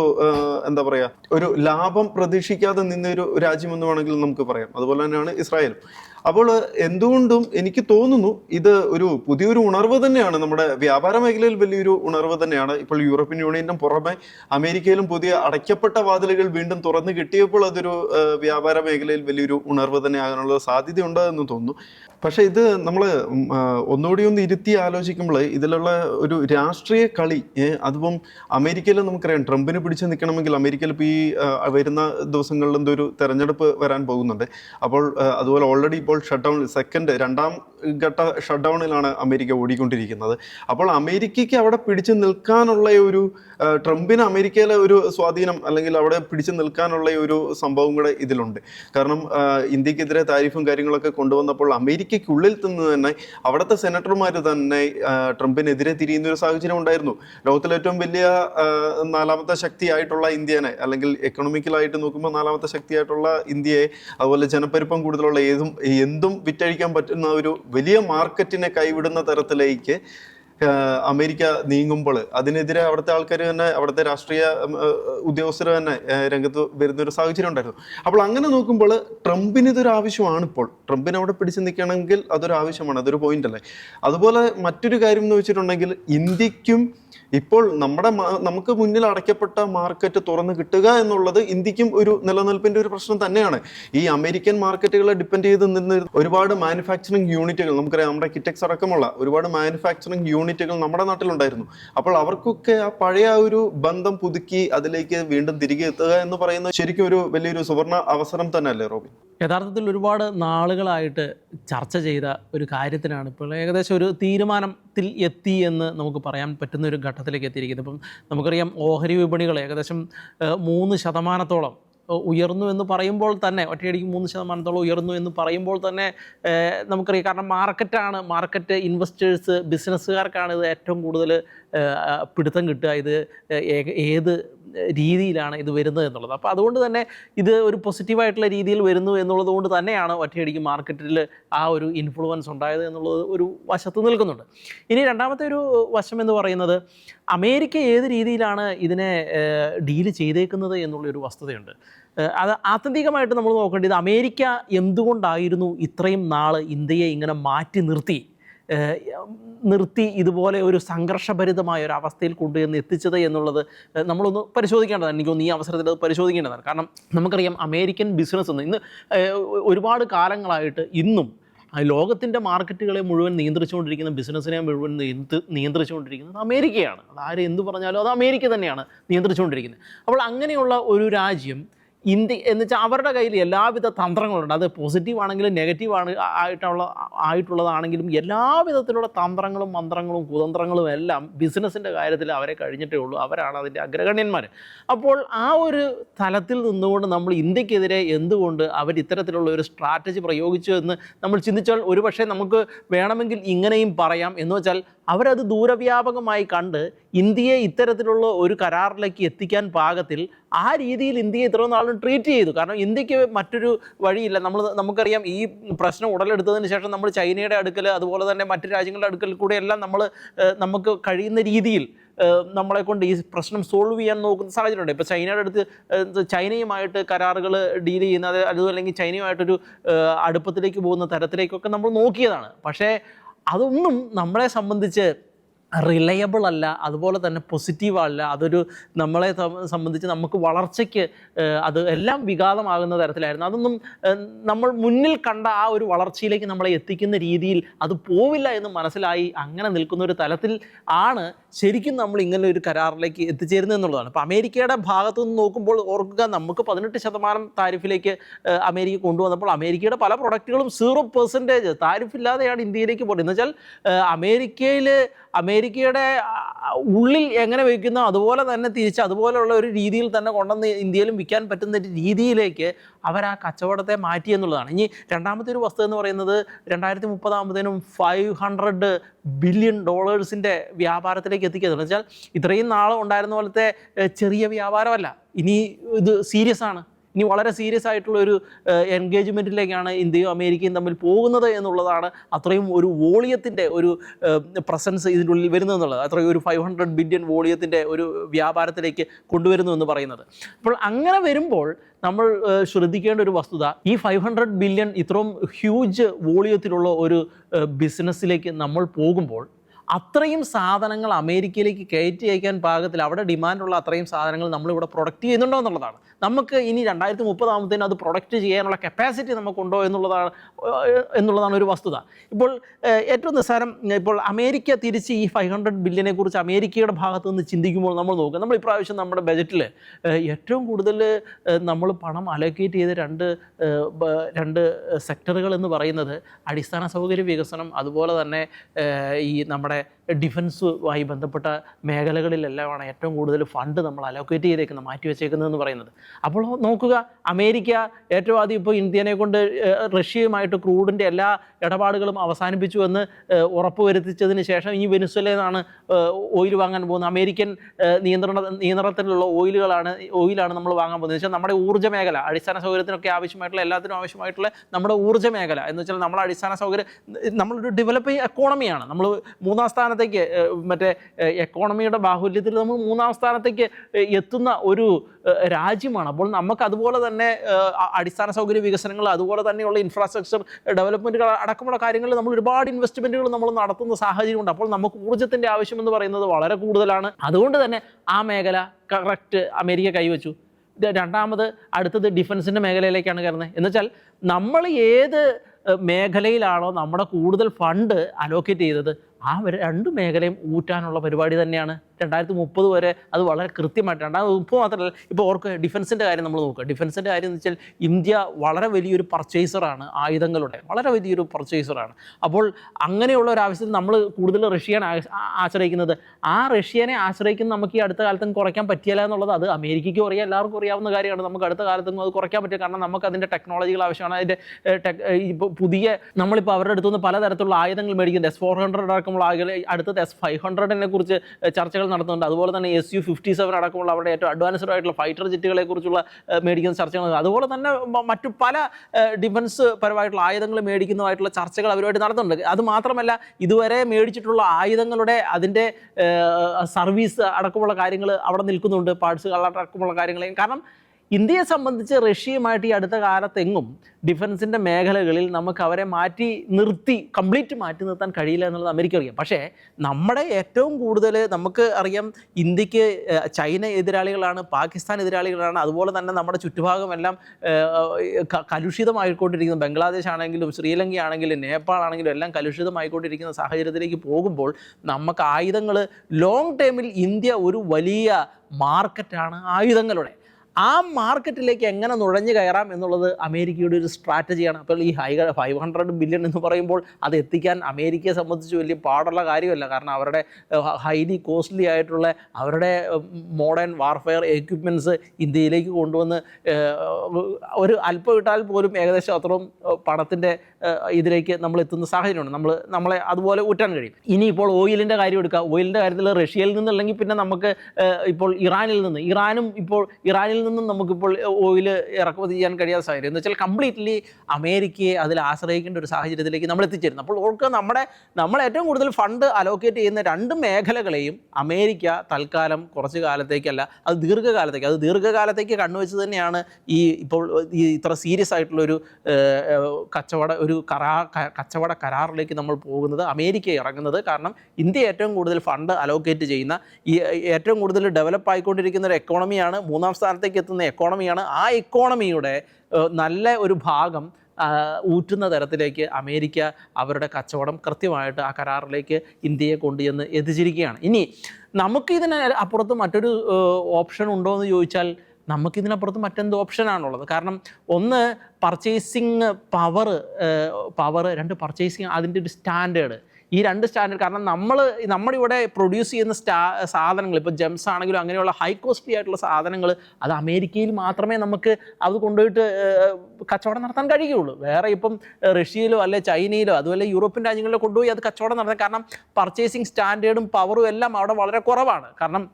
എന്താ പറയാ ഒരു ലാഭം പ്രതീക്ഷിക്കാതെ നിന്ന ഒരു രാജ്യം എന്ന് വേണമെങ്കിൽ നമുക്ക് പറയാം. അതുപോലെ തന്നെയാണ് ഇസ്രായേലും. അപ്പോൾ എന്തുകൊണ്ടും എനിക്ക് തോന്നുന്നു ഇത് ഒരു പുതിയൊരു ഉണർവ് തന്നെയാണ്. നമ്മുടെ വ്യാപാര മേഖലയിൽ വലിയൊരു ഉണർവ് തന്നെയാണ്. ഇപ്പോൾ യൂറോപ്യൻ യൂണിയനും പുറമെ അമേരിക്കയിലും പുതിയ അടയ്ക്കപ്പെട്ട വാതിലുകൾ വീണ്ടും തുറന്നു കിട്ടിയപ്പോൾ അതൊരു വ്യാപാര മേഖലയിൽ വലിയൊരു ഉണർവ് തന്നെ ആകാനുള്ള സാധ്യതയുണ്ട് എന്ന് തോന്നുന്നു. പക്ഷെ ഇത് നമ്മൾ ഒന്നുകൂടി ഒന്ന് ഇരുത്തി ആലോചിക്കുമ്പോൾ ഇതിലുള്ള ഒരു രാഷ്ട്രീയ കളി അതിപ്പം അമേരിക്കയിൽ നമുക്കറിയാം ട്രംപിന് പിടിച്ച് നിൽക്കണമെങ്കിൽ അമേരിക്കയിൽ ഇപ്പോൾ ഈ വരുന്ന ദിവസങ്ങളിൽ എന്തോ ഒരു തെരഞ്ഞെടുപ്പ് വരാൻ പോകുന്നുണ്ട്. അപ്പോൾ അതുപോലെ ഓൾറെഡി ഇപ്പോൾ ഷട്ട് ഡൗൺ സെക്കൻഡ് രണ്ടാം ഘട്ട ഷട്ട് ഡൗണിലാണ് അമേരിക്ക ഓടിക്കൊണ്ടിരിക്കുന്നത്. അപ്പോൾ അമേരിക്കയ്ക്ക് അവിടെ പിടിച്ചു നിൽക്കാനുള്ള ഒരു ട്രംപിന് അമേരിക്കയിലെ ഒരു സ്വാധീനം അല്ലെങ്കിൽ അവിടെ പിടിച്ചു നിൽക്കാനുള്ള ഒരു സംഭവം കൂടെ ഇതിലുണ്ട്. കാരണം ഇന്ത്യക്കെതിരെ താരിഫും കാര്യങ്ങളൊക്കെ കൊണ്ടുവന്നപ്പോൾ അമേരിക്കയ്ക്കുള്ളിൽ നിന്ന് തന്നെ അവിടുത്തെ സെനറ്റർമാർ തന്നെ ട്രംപിനെതിരെ തിരിയുന്ന ഒരു സാഹചര്യം ഉണ്ടായിരുന്നു. ലോകത്തിലെ ഏറ്റവും വലിയ നാലാമത്തെ ശക്തിയായിട്ടുള്ള ഇന്ത്യനെ അല്ലെങ്കിൽ എക്കണോമിക്കലായിട്ട് നോക്കുമ്പോൾ നാലാമത്തെ ശക്തിയായിട്ടുള്ള ഇന്ത്യയെ അതുപോലെ ജനപ്പെരുപ്പം കൂടുതലുള്ള ഏതും എന്തും വിറ്റഴിക്കാൻ പറ്റുന്ന ഒരു വലിയ മാർക്കറ്റിനെ കൈവിടുന്ന തരത്തിലേക്ക് അമേരിക്ക നീങ്ങുമ്പോൾ അതിനെതിരെ അവിടുത്തെ ആൾക്കാർ തന്നെ അവിടുത്തെ രാഷ്ട്രീയ ഉദ്യോഗസ്ഥർ തന്നെ രംഗത്ത് വരുന്ന ഒരു സാഹചര്യം ഉണ്ടായിരുന്നു. അപ്പോൾ അങ്ങനെ നോക്കുമ്പോൾ ട്രംപിന് ഇതൊരു ആവശ്യമാണ് ഇപ്പോൾ. ട്രംപിന് അവിടെ പിടിച്ചു നിൽക്കണമെങ്കിൽ അതൊരു ആവശ്യമാണ് അതൊരു പോയിന്റ് അല്ലേ? അതുപോലെ മറ്റൊരു കാര്യം എന്ന് വെച്ചിട്ടുണ്ടെങ്കിൽ ഇന്ത്യക്കും ഇപ്പോൾ നമ്മുടെ നമുക്ക് മുന്നിൽ അടയ്ക്കപ്പെട്ട മാർക്കറ്റ് തുറന്ന് കിട്ടുക എന്നുള്ളത് ഇന്ത്യക്കും ഒരു നിലനിൽപ്പിന്റെ ഒരു പ്രശ്നം തന്നെയാണ്. ഈ അമേരിക്കൻ മാർക്കറ്റുകളെ ഡിപ്പെൻഡ് ചെയ്ത് നിന്ന് ഒരുപാട് മാനുഫാക്ചറിങ് യൂണിറ്റുകൾ നമുക്കറിയാം നമ്മുടെ കിറ്റക്സ് അടക്കമുള്ള ഒരുപാട് മാനുഫാക്ചറിങ് യൂണിറ്റുകൾ നമ്മുടെ നാട്ടിലുണ്ടായിരുന്നു. അപ്പോൾ അവർക്കൊക്കെ ആ പഴയ ഒരു ബന്ധം പുതുക്കി അതിലേക്ക് വീണ്ടും തിരികെ എത്തുക എന്ന് പറയുന്നത് ശരിക്കും ഒരു വലിയൊരു സുവർണ അവസരം തന്നെ അല്ലേ റോബിൻ? യഥാർത്ഥത്തിൽ ഒരുപാട് നാളുകളായിട്ട് ചർച്ച ചെയ്ത ഒരു കാര്യത്തിനാണ് ഇപ്പോൾ ഏകദേശം ഒരു തീരുമാനത്തിൽ എത്തി എന്ന് നമുക്ക് പറയാൻ പറ്റുന്ന ഒരു ഘട്ടത്തിലേക്ക് എത്തിയിരിക്കുന്നത്. ഇപ്പം നമുക്കറിയാം ഓഹരി വിപണികൾ ഏകദേശം മൂന്ന് ശതമാനത്തോളം ഉയർന്നു എന്ന് പറയുമ്പോൾ തന്നെ ഒറ്റയടിക്ക് മൂന്ന് ശതമാനത്തോളം ഉയർന്നു എന്ന് പറയുമ്പോൾ തന്നെ നമുക്കറിയാം. കാരണം മാർക്കറ്റാണ് മാർക്കറ്റ് ഇൻവെസ്റ്റേഴ്സ് ബിസിനസ്സുകാർക്കാണ് ഇത് ഏറ്റവും കൂടുതൽ പിടുത്തം കിട്ടുക ഇത് ഏത് രീതിയിലാണ് ഇത് വരുന്നത് എന്നുള്ളത്. അപ്പോൾ അതുകൊണ്ട് തന്നെ ഇത് ഒരു പോസിറ്റീവായിട്ടുള്ള രീതിയിൽ വരുന്നു എന്നുള്ളത് കൊണ്ട് തന്നെയാണ് ഒറ്റയടിക്ക് മാർക്കറ്റിൽ ആ ഒരു ഇൻഫ്ലുവൻസ് ഉണ്ടായത് എന്നുള്ളത് ഒരു വശത്ത് നിൽക്കുന്നുണ്ട്. ഇനി രണ്ടാമത്തെ ഒരു വശം എന്ന് പറയുന്നത് അമേരിക്ക ഏത് രീതിയിലാണ് ഇതിനെ ഡീൽ ചെയ്തേക്കുന്നത് എന്നുള്ളൊരു വസ്തുതയുണ്ട്. അത് ആത്യന്തികമായിട്ട് നമ്മൾ നോക്കേണ്ടത് അമേരിക്ക എന്തുകൊണ്ടായിരുന്നു ഇത്രയും നാൾ ഇന്ത്യയെ ഇങ്ങനെ മാറ്റി നിർത്തി? നിർത്തി ഇതുപോലെ ഒരു സംഘർഷഭരിതമായ ഒരു അവസ്ഥയിൽ കൊണ്ടുവന്ന് എത്തിച്ചത് എന്നുള്ളത് നമ്മളൊന്ന് പരിശോധിക്കേണ്ടതാണ്. എനിക്ക് തോന്നുന്നു ഈ അവസരത്തിൽ അത് പരിശോധിക്കേണ്ടതാണ്. കാരണം നമുക്കറിയാം അമേരിക്കൻ ബിസിനസ് എന്ന് ഇന്ന് ഒരുപാട് കാലങ്ങളായിട്ട് ഇന്നും ലോകത്തിന്റെ മാർക്കറ്റുകളെ മുഴുവൻ നിയന്ത്രിച്ചുകൊണ്ടിരിക്കുന്ന ബിസിനസ്സിനെ മുഴുവൻ നിയന്ത്ര നിയന്ത്രിച്ചുകൊണ്ടിരിക്കുന്നത് അമേരിക്കയാണ്. അത് ആര് എന്ത് പറഞ്ഞാലും അത് അമേരിക്ക തന്നെയാണ് നിയന്ത്രിച്ചുകൊണ്ടിരിക്കുന്നത്. അപ്പോൾ അങ്ങനെയുള്ള ഒരു രാജ്യം ഇന്ത്യ എന്ന് വെച്ചാൽ അവരുടെ കയ്യിൽ എല്ലാവിധ തന്ത്രങ്ങളുണ്ട്. അത് പോസിറ്റീവ് ആണെങ്കിലും നെഗറ്റീവ് ആണ് ആയിട്ടുള്ള ആയിട്ടുള്ളതാണെങ്കിലും എല്ലാവിധത്തിലുള്ള തന്ത്രങ്ങളും മന്ത്രങ്ങളും കുതന്ത്രങ്ങളും എല്ലാം ബിസിനസ്സിന്റെ കാര്യത്തിൽ അവരെ കഴിഞ്ഞിട്ടേ ഉള്ളൂ. അവരാണ് അതിന്റെ അഗ്രഗണ്യന്മാർ അപ്പോൾ ആ ഒരു തലത്തിൽ നിന്നുകൊണ്ട് നമ്മൾ ഇന്ത്യക്കെതിരെ എന്തുകൊണ്ട് അവർ ഇത്തരത്തിലുള്ള ഒരു സ്ട്രാറ്റജി പ്രയോഗിച്ചു എന്ന് നമ്മൾ ചിന്തിച്ചാൽ ഒരുപക്ഷെ നമുക്ക് വേണമെങ്കിൽ ഇങ്ങനെയും പറയാം. എന്ന് വെച്ചാൽ അവരത് ദൂരവ്യാപകമായി കണ്ട് ഇന്ത്യയെ ഇത്തരത്തിലുള്ള ഒരു കരാറിലേക്ക് എത്തിക്കാൻ പാകത്തിൽ ആ രീതിയിൽ ഇന്ത്യയെ ഇത്രയും നാളും ട്രീറ്റ് ചെയ്തു. കാരണം ഇന്ത്യയ്ക്ക് മറ്റൊരു വഴിയില്ല. നമ്മൾ നമുക്കറിയാം ഈ പ്രശ്നം ഉടലെടുത്തതിന് ശേഷം നമ്മൾ ചൈനയുടെ അടുക്കൽ അതുപോലെ തന്നെ മറ്റു രാജ്യങ്ങളുടെ അടുക്കൽ കൂടെ എല്ലാം നമ്മൾ നമുക്ക് കഴിയുന്ന രീതിയിൽ നമ്മളെ കൊണ്ട് ഈ പ്രശ്നം സോൾവ് ചെയ്യാൻ നോക്കുന്ന സാഹചര്യമുണ്ട്. ഇപ്പോൾ ചൈനയുടെ അടുത്ത് ചൈനയുമായിട്ട് കരാറുകൾ ഡീൽ ചെയ്യുന്ന അതും അല്ലെങ്കിൽ ചൈനയുമായിട്ടൊരു അടുപ്പത്തിലേക്ക് പോകുന്ന തരത്തിലേക്കൊക്കെ നമ്മൾ നോക്കിയതാണ്. പക്ഷേ അതൊന്നും നമ്മളെ സംബന്ധിച്ച് റിലയബിൾ അല്ല അതുപോലെ തന്നെ പോസിറ്റീവ് അല്ല. അതൊരു നമ്മളെ സംബന്ധിച്ച് നമുക്ക് വളർച്ചയ്ക്ക് അത് എല്ലാം വിഘാതമാകുന്ന തരത്തിലായിരുന്നു. അതൊന്നും നമ്മൾ മുന്നിൽ കണ്ട ആ ഒരു വളർച്ചയിലേക്ക് നമ്മളെ എത്തിക്കുന്ന രീതിയിൽ അത് പോവില്ല എന്ന് മനസ്സിലായി അങ്ങനെ നിൽക്കുന്ന ഒരു തലത്തിൽ ആണ് ശരിക്കും നമ്മൾ ഇങ്ങനെ ഒരു കരാറിലേക്ക് എത്തിച്ചേരുന്നത് എന്നുള്ളതാണ്. അപ്പോൾ അമേരിക്കയുടെ ഭാഗത്തു നിന്ന് നോക്കുമ്പോൾ ഓർക്കുക നമുക്ക് പതിനെട്ട് ശതമാനം താരിഫിലേക്ക് അമേരിക്ക കൊണ്ടുവന്നപ്പോൾ അമേരിക്കയുടെ പല പ്രൊഡക്റ്റുകളും സീറോ പെർസെന്റേജ് താരിഫില്ലാതെയാണ് ഇന്ത്യയിലേക്ക് പോകുന്നത് എന്ന് വെച്ചാൽ അമേരിക്കയിൽ അമേരിക്കയുടെ ഉള്ളിൽ എങ്ങനെ വയ്ക്കുന്നോ അതുപോലെ തന്നെ തിരിച്ച് അതുപോലെയുള്ള ഒരു രീതിയിൽ തന്നെ കൊണ്ടുവന്ന് ഇന്ത്യയിലും വിൽക്കാൻ പറ്റുന്ന രീതിയിലേക്ക് അവർ ആ കച്ചവടത്തെ മാറ്റി എന്നുള്ളതാണ്. ഇനി രണ്ടാമത്തെ ഒരു വസ്തു എന്ന് പറയുന്നത് രണ്ടായിരത്തി മുപ്പതാകുമ്പോഴത്തേനും ഫൈവ് ഹൺഡ്രഡ് ബില്യൺ ഡോളേഴ്സിന്റെ വ്യാപാരത്തിലേക്ക് എത്തിക്കുക. എന്ന് വെച്ചാൽ ഇത്രയും നാളും ഉണ്ടായിരുന്ന പോലത്തെ ചെറിയ വ്യാപാരമല്ല. ഇനി ഇത് സീരിയസ് ആണ്. ഇനി വളരെ സീരിയസ് ആയിട്ടുള്ള ഒരു എൻഗേജ്മെന്റിലേക്കാണ് ഇന്ത്യയും അമേരിക്കയും തമ്മിൽ പോകുന്നത് എന്നുള്ളതാണ് അത്രയും ഒരു വോളിയത്തിന്റെ ഒരു പ്രസൻസ് ഇതിന്റെ ഉള്ളിൽ വരുന്നത് എന്നുള്ളത് അത്രയും ഒരു ഫൈവ് ഹൺഡ്രഡ് ബില്യൺ വോളിയത്തിന്റെ ഒരു വ്യാപാരത്തിലേക്ക് കൊണ്ടുവരുന്നു എന്ന് പറയുന്നത്. അപ്പോൾ അങ്ങനെ വരുമ്പോൾ നമ്മൾ ശ്രദ്ധിക്കേണ്ട ഒരു വസ്തുത ഈ ഫൈവ് ഹൺഡ്രഡ് ബില്യൺ ഇത്രയും ഹ്യൂജ് വോളിയത്തിലുള്ള ഒരു ബിസിനസ്സിലേക്ക് നമ്മൾ പോകുമ്പോൾ അത്രയും സാധനങ്ങൾ അമേരിക്കയിലേക്ക് കയറ്റി അയക്കാൻ പാകത്തിൽ അവിടെ ഡിമാൻഡുള്ള അത്രയും സാധനങ്ങൾ നമ്മളിവിടെ പ്രൊഡക്റ്റ് ചെയ്യുന്നുണ്ടോ എന്നുള്ളതാണ്. നമുക്ക് ഇനി രണ്ടായിരത്തി മുപ്പതാകുമ്പോഴത്തേന് അത് പ്രൊഡക്റ്റ് ചെയ്യാനുള്ള കപ്പാസിറ്റി നമുക്കുണ്ടോ എന്നുള്ളതാണ് എന്നുള്ളതാണ് ഒരു വസ്തുത. ഇപ്പോൾ ഏറ്റവും നിസ്സാരം ഇപ്പോൾ അമേരിക്ക തിരിച്ച് ഈ ഫൈവ് ഹൺഡ്രഡ് ബില്യനെ കുറിച്ച് അമേരിക്കയുടെ ഭാഗത്ത് നിന്ന് ചിന്തിക്കുമ്പോൾ നമ്മൾ നോക്കുക. നമ്മൾ ഇപ്രാവശ്യം നമ്മുടെ ബജറ്റിൽ ഏറ്റവും കൂടുതൽ നമ്മൾ പണം അലോക്കേറ്റ് ചെയ്ത രണ്ട് രണ്ട് സെക്ടറുകൾ എന്ന് പറയുന്നത് അടിസ്ഥാന സൗകര്യ വികസനം അതുപോലെ തന്നെ ഈ നമ്മുടെ നമ്മുടെ ഡിഫൻസുമായി ബന്ധപ്പെട്ട മേഖലകളിലെല്ലാമാണ് ഏറ്റവും കൂടുതൽ ഫണ്ട് നമ്മൾ അലോക്കേറ്റ് ചെയ്തേക്കുന്നത് മാറ്റി വെച്ചേക്കുന്നതെന്ന് പറയുന്നത്. അപ്പോൾ നോക്കുക അമേരിക്ക ഏറ്റവും ആദ്യം ഇപ്പോൾ ഇന്ത്യനെ കൊണ്ട് റഷ്യയുമായിട്ട് ക്രൂഡിന്റെ എല്ലാ ഇടപാടുകളും അവസാനിപ്പിച്ചു എന്ന് ഉറപ്പ് ഉറപ്പുവരുത്തിച്ചതിന് ശേഷം ഈ വെനിസ്വലയിൽ ഓയിൽ വാങ്ങാൻ പോകുന്നത്. അമേരിക്കൻ നിയന്ത്രണ നിയന്ത്രണത്തിലുള്ള ഓയിലുകളാണ് ഓയിലാണ് നമ്മൾ വാങ്ങാൻ പോകുന്നത്. വെച്ചാൽ നമ്മുടെ ഊർജ മേഖല അടിസ്ഥാന സൗകര്യത്തിനൊക്കെ ആവശ്യമായിട്ടുള്ള എല്ലാത്തിനും ആവശ്യമായിട്ടുള്ള നമ്മുടെ ഊർജ മേഖല. എന്ന് വെച്ചാൽ നമ്മുടെ അടിസ്ഥാന സൗകര്യം നമ്മളൊരു ഡെവലപ്പിംഗ് എക്കോണമിയാണ് നമ്മൾ മൂന്നാം സ്ഥാനത്തേക്ക് മറ്റേ എക്കോണമിയുടെ ബാഹുല്യത്തിൽ നമ്മൾ മൂന്നാം സ്ഥാനത്തേക്ക് എത്തുന്ന ഒരു രാജ്യമാണ്. അപ്പോൾ നമുക്ക് അതുപോലെ തന്നെ അടിസ്ഥാന സൗകര്യ വികസനങ്ങൾ അതുപോലെ തന്നെയുള്ള ഇൻഫ്രാസ്ട്രക്ചർ ഡെവലപ്മെന്റുകൾ അടക്കമുള്ള കാര്യങ്ങളിൽ നമ്മൾ ഒരുപാട് ഇൻവെസ്റ്റ്മെന്റുകൾ നമ്മൾ നടത്തുന്ന സാഹചര്യമുണ്ട്. അപ്പോൾ നമുക്ക് ഊർജത്തിന്റെ ആവശ്യം എന്ന് പറയുന്നത് വളരെ കൂടുതലാണ്. അതുകൊണ്ട് തന്നെ ആ മേഖല കറക്റ്റ് അമേരിക്ക കൈവച്ചു. രണ്ടാമത് അടുത്തത് ഡിഫൻസിന്റെ മേഖലയിലേക്കാണ് കയറുന്നത്. എന്നുവെച്ചാൽ നമ്മൾ ഏത് മേഖലയിലാണോ നമ്മുടെ കൂടുതൽ ഫണ്ട് അലോക്കേറ്റ് ചെയ്തത് ആ രണ്ട് മേഖലയും ഊറ്റാനുള്ള പരിപാടി തന്നെയാണ്. രണ്ടായിരത്തി മുപ്പത് വരെ അത് വളരെ കൃത്യമായിട്ട് രണ്ടായിരത്തി മുപ്പത് മാത്രമല്ല ഇപ്പോൾ ഓർക്ക് ഡിഫൻസിന്റെ കാര്യം നമ്മൾ നോക്കുക. ഡിഫൻസിന്റെ കാര്യം എന്ന് വെച്ചാൽ ഇന്ത്യ വളരെ വലിയൊരു പർച്ചേസറാണ് ആയുധങ്ങളുടെ വളരെ വലിയൊരു പർച്ചേസറാണ്. അപ്പോൾ അങ്ങനെയുള്ള ഒരു ആവശ്യത്തിൽ നമ്മൾ കൂടുതൽ റഷ്യയാണ് ആശ്രയിക്കുന്നത്. ആ റഷ്യനെ ആശ്രയിക്കുന്ന നമുക്ക് ഈ അടുത്ത കാലത്തും കുറയ്ക്കാൻ പറ്റിയല്ല എന്നുള്ളത് അത് അമേരിക്കയ്ക്കും അറിയാം എല്ലാവർക്കും അറിയാവുന്ന കാര്യമാണ്. നമുക്ക് അടുത്ത കാലത്തും അത് കുറയ്ക്കാൻ പറ്റും കാരണം നമുക്ക് അതിന്റെ ടെക്നോളജികൾ ആവശ്യമാണ്. അതിന്റെ ഇപ്പോൾ പുതിയ നമ്മളിപ്പോൾ അവരുടെ അടുത്തുനിന്ന് പലതരത്തിലുള്ള ആയുധങ്ങൾ മേടിക്കുന്നത് എസ് ഫോർ ഹൺഡ്രഡ് അടക്കമുള്ള ആകെ അടുത്തത് എസ് ഫൈവ് ഹൺഡ്രഡിനെ കുറിച്ച് ചർച്ചകൾ നടത്തുന്നുണ്ട്. അതുപോലെ തന്നെ എസ് യു ഫിഫ്റ്റി സെവൻ അടക്കമുള്ള അവരുടെ ഏറ്റവും അഡ്വാൻസ്ഡ് ആയിട്ടുള്ള ഫൈറ്റർ ജെറ്റുകളെ കുറിച്ചുള്ള മേടിക്കുന്ന ചർച്ചകൾ അതുപോലെ തന്നെ മറ്റു പല ഡിഫൻസ് പരമായിട്ടുള്ള ആയുധങ്ങൾ മേടിക്കുന്നതായിട്ടുള്ള ചർച്ചകൾ അവരുമായിട്ട് നടത്തുന്നുണ്ട്. അത് മാത്രമല്ല ഇതുവരെ മേടിച്ചിട്ടുള്ള ആയുധങ്ങളുടെ അതിന്റെ സർവീസ് അടക്കമുള്ള കാര്യങ്ങൾ അവിടെ നിൽക്കുന്നുണ്ട്. പാർട്സുകൾ അടക്കമുള്ള കാര്യങ്ങളെയും. കാരണം ഇന്ത്യയെ സംബന്ധിച്ച് റഷ്യയുമായിട്ട് ഈ അടുത്ത കാലത്തെങ്ങും ഡിഫൻസിന്റെ മേഖലകളിൽ നമുക്ക് അവരെ മാറ്റി നിർത്തി കംപ്ലീറ്റ് മാറ്റി നിർത്താൻ കഴിയില്ല എന്നുള്ളത് അമേരിക്ക അറിയാം. പക്ഷേ നമ്മുടെ ഏറ്റവും കൂടുതൽ നമുക്ക് അറിയാം ഇന്ത്യയ്ക്ക് ചൈന എതിരാളികളാണ് പാകിസ്ഥാൻ എതിരാളികളാണ് അതുപോലെ തന്നെ നമ്മുടെ ചുറ്റുഭാഗമെല്ലാം കലുഷിതമായിക്കൊണ്ടിരിക്കുന്ന ബംഗ്ലാദേശ് ആണെങ്കിലും ശ്രീലങ്കയാണെങ്കിലും നേപ്പാൾ ആണെങ്കിലും എല്ലാം കലുഷിതമായിക്കൊണ്ടിരിക്കുന്ന സാഹചര്യത്തിലേക്ക് പോകുമ്പോൾ നമുക്ക് ആയുധങ്ങൾ ലോങ് ടേമിൽ ഇന്ത്യ ഒരു വലിയ മാർക്കറ്റാണ് ആയുധങ്ങളുടെ. ആ മാർക്കറ്റിലേക്ക് എങ്ങനെ നുഴഞ്ഞു കയറാം എന്നുള്ളത് അമേരിക്കയുടെ ഒരു സ്ട്രാറ്റജിയാണ്. അപ്പോൾ ഈ ഹൈ ഫൈവ് ഹൺഡ്രഡ് ബില്യൺ എന്ന് പറയുമ്പോൾ അത് എത്തിക്കാൻ അമേരിക്കയെ സംബന്ധിച്ച് വലിയ പാടുള്ള കാര്യമല്ല. കാരണം അവരുടെ ഹൈലി കോസ്റ്റ്ലി ആയിട്ടുള്ള അവരുടെ മോഡേൺ വാർഫെയർ എക്യുപ്മെന്റ്സ് ഇന്ത്യയിലേക്ക് കൊണ്ടുവന്ന് ഒരു അല്പം ഇട്ടാൽ പോലും ഏകദേശം അത്രയും പണത്തിന്റെ ഇതിലേക്ക് നമ്മൾ എത്തുന്ന സാഹചര്യമുണ്ട്. നമ്മൾ നമ്മളെ അതുപോലെ ഊറ്റാൻ കഴിയും. ഇനിയിപ്പോൾ ഓയിലിന്റെ കാര്യം എടുക്കുക. ഓയിലിന്റെ കാര്യത്തിൽ റഷ്യയിൽ നിന്നല്ലെങ്കിൽ പിന്നെ നമുക്ക് ഇപ്പോൾ ഇറാനിൽ നിന്ന് ഇറാനും ഇപ്പോൾ ഇറാനിൽ നിന്നും നമുക്കിപ്പോൾ ഓയിൽ ഇറക്കുമതി ചെയ്യാൻ കഴിയാത്ത സാഹചര്യം. എന്ന് വെച്ചാൽ കംപ്ലീറ്റ്ലി അമേരിക്കയെ അതിൽ ആശ്രയിക്കേണ്ട ഒരു സാഹചര്യത്തിലേക്ക് നമ്മൾ എത്തിച്ചേരുന്നു. അപ്പോൾ ഓർക്ക് നമ്മുടെ നമ്മൾ ഏറ്റവും കൂടുതൽ ഫണ്ട് അലോക്കേറ്റ് ചെയ്യുന്ന രണ്ട് മേഖലകളെയും അമേരിക്ക തൽക്കാലം കുറച്ച് കാലത്തേക്കല്ല അത് ദീർഘകാലത്തേക്ക് അത് ദീർഘകാലത്തേക്ക് കണ്ണുവെച്ച് തന്നെയാണ് ഈ ഇപ്പോൾ ഈ ഇത്ര സീരിയസ് ആയിട്ടുള്ളൊരു കച്ചവട ഒരു കരാ ക- കച്ചവട കരാറിലേക്ക് നമ്മൾ പോകുന്നത് അമേരിക്ക ഇറങ്ങുന്നത്. കാരണം ഇന്ത്യ ഏറ്റവും കൂടുതൽ ഫണ്ട് അലോക്കേറ്റ് ചെയ്യുന്ന ഈ ഏറ്റവും കൂടുതൽ ഡെവലപ്പ് ആയിക്കൊണ്ടിരിക്കുന്ന ഒരു എക്കോണമിയാണ് മൂന്നാം സ്ഥാനത്തേക്ക് എത്തുന്ന എക്കോണമിയാണ് ആ എക്കോണമിയുടെ നല്ല ഒരു ഭാഗം ഊറ്റുന്ന തരത്തിലേക്ക് അമേരിക്ക അവരുടെ കച്ചവടം കൃത്യമായിട്ട് ആ കരാറിലേക്ക് ഇന്ത്യയെ കൊണ്ടുചെന്ന് എത്തിച്ചിരിക്കുകയാണ്. ഇനി നമുക്ക് ഇതിന് അപ്പുറത്ത് മറ്റൊരു ഓപ്ഷൻ ഉണ്ടോ എന്ന് ചോദിച്ചാൽ നമുക്കിതിനപ്പുറത്ത് മറ്റെന്ത് ഓപ്ഷനാണുള്ളത് കാരണം ഒന്ന് പർച്ചേസിങ് പവർ പവർ രണ്ട് പർച്ചേസിങ് അതിന്റെ ഒരു സ്റ്റാൻഡേർഡ് ഈ രണ്ട് സ്റ്റാൻഡേർഡ് കാരണം നമ്മൾ നമ്മളിവിടെ പ്രൊഡ്യൂസ് ചെയ്യുന്ന സ്റ്റാ സാധനങ്ങൾ ഇപ്പോൾ ജെംസ് ആണെങ്കിലും അങ്ങനെയുള്ള ഹൈ കോസ്റ്റ്ലി ആയിട്ടുള്ള സാധനങ്ങൾ അത് അമേരിക്കയിൽ മാത്രമേ നമുക്ക് അത് കൊണ്ടുപോയിട്ട് കച്ചവടം നടത്താൻ കഴിയുകയുള്ളൂ വേറെ ഇപ്പം റഷ്യയിലോ അല്ലെ ചൈനയിലോ അതുപോലെ യൂറോപ്യൻ രാജ്യങ്ങളിലോ കൊണ്ടുപോയി അത് കച്ചവടം നടത്താൻ കാരണം പർച്ചേസിങ് സ്റ്റാൻഡേർഡും പവറും എല്ലാം അവിടെ വളരെ കുറവാണ്. കാരണം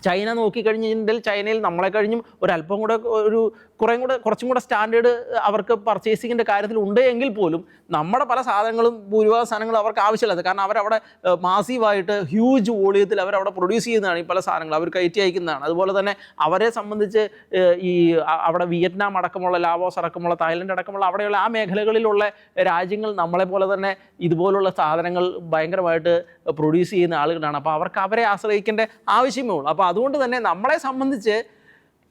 ചൈന നോക്കിക്കഴിഞ്ഞിട്ടുണ്ടെങ്കിൽ ചൈനയിൽ നമ്മളെ കഴിഞ്ഞും ഒരല്പം കൂടെ ഒരു കുറേ കൂടെ കുറച്ചും കൂടെ സ്റ്റാൻഡേർഡ് അവർക്ക് പർച്ചേസിങ്ങിന്റെ കാര്യത്തിൽ ഉണ്ട് എങ്കിൽ പോലും നമ്മുടെ പല സാധനങ്ങളും ഭൂരിഭാഗം സാധനങ്ങളും അവർക്ക് ആവശ്യമില്ലാത്ത കാരണം അവരവിടെ മാസീവായിട്ട് ഹ്യൂജ് വോളിയത്തിൽ അവരവിടെ പ്രൊഡ്യൂസ് ചെയ്യുന്നതാണ് ഈ പല സാധനങ്ങളും. അവർ കയറ്റി അയക്കുന്നതാണ്. അതുപോലെ തന്നെ അവരെ സംബന്ധിച്ച് ഈ അവിടെ വിയറ്റ്നാം അടക്കമുള്ള ലാവോസ് അടക്കമുള്ള തായ്ലൻഡ് അടക്കമുള്ള അവിടെയുള്ള ആ മേഖലകളിലുള്ള രാജ്യങ്ങൾ നമ്മളെ പോലെ തന്നെ ഇതുപോലുള്ള സാധനങ്ങൾ ഭയങ്കരമായിട്ട് പ്രൊഡ്യൂസ് ചെയ്യുന്ന ആളുകളാണ്. അപ്പോൾ അവർക്ക് അവരെ ആശ്രയിക്കേണ്ട ആവശ്യമേ ഉള്ളൂ. അപ്പോൾ അതുകൊണ്ട് തന്നെ നമ്മളെ സംബന്ധിച്ച്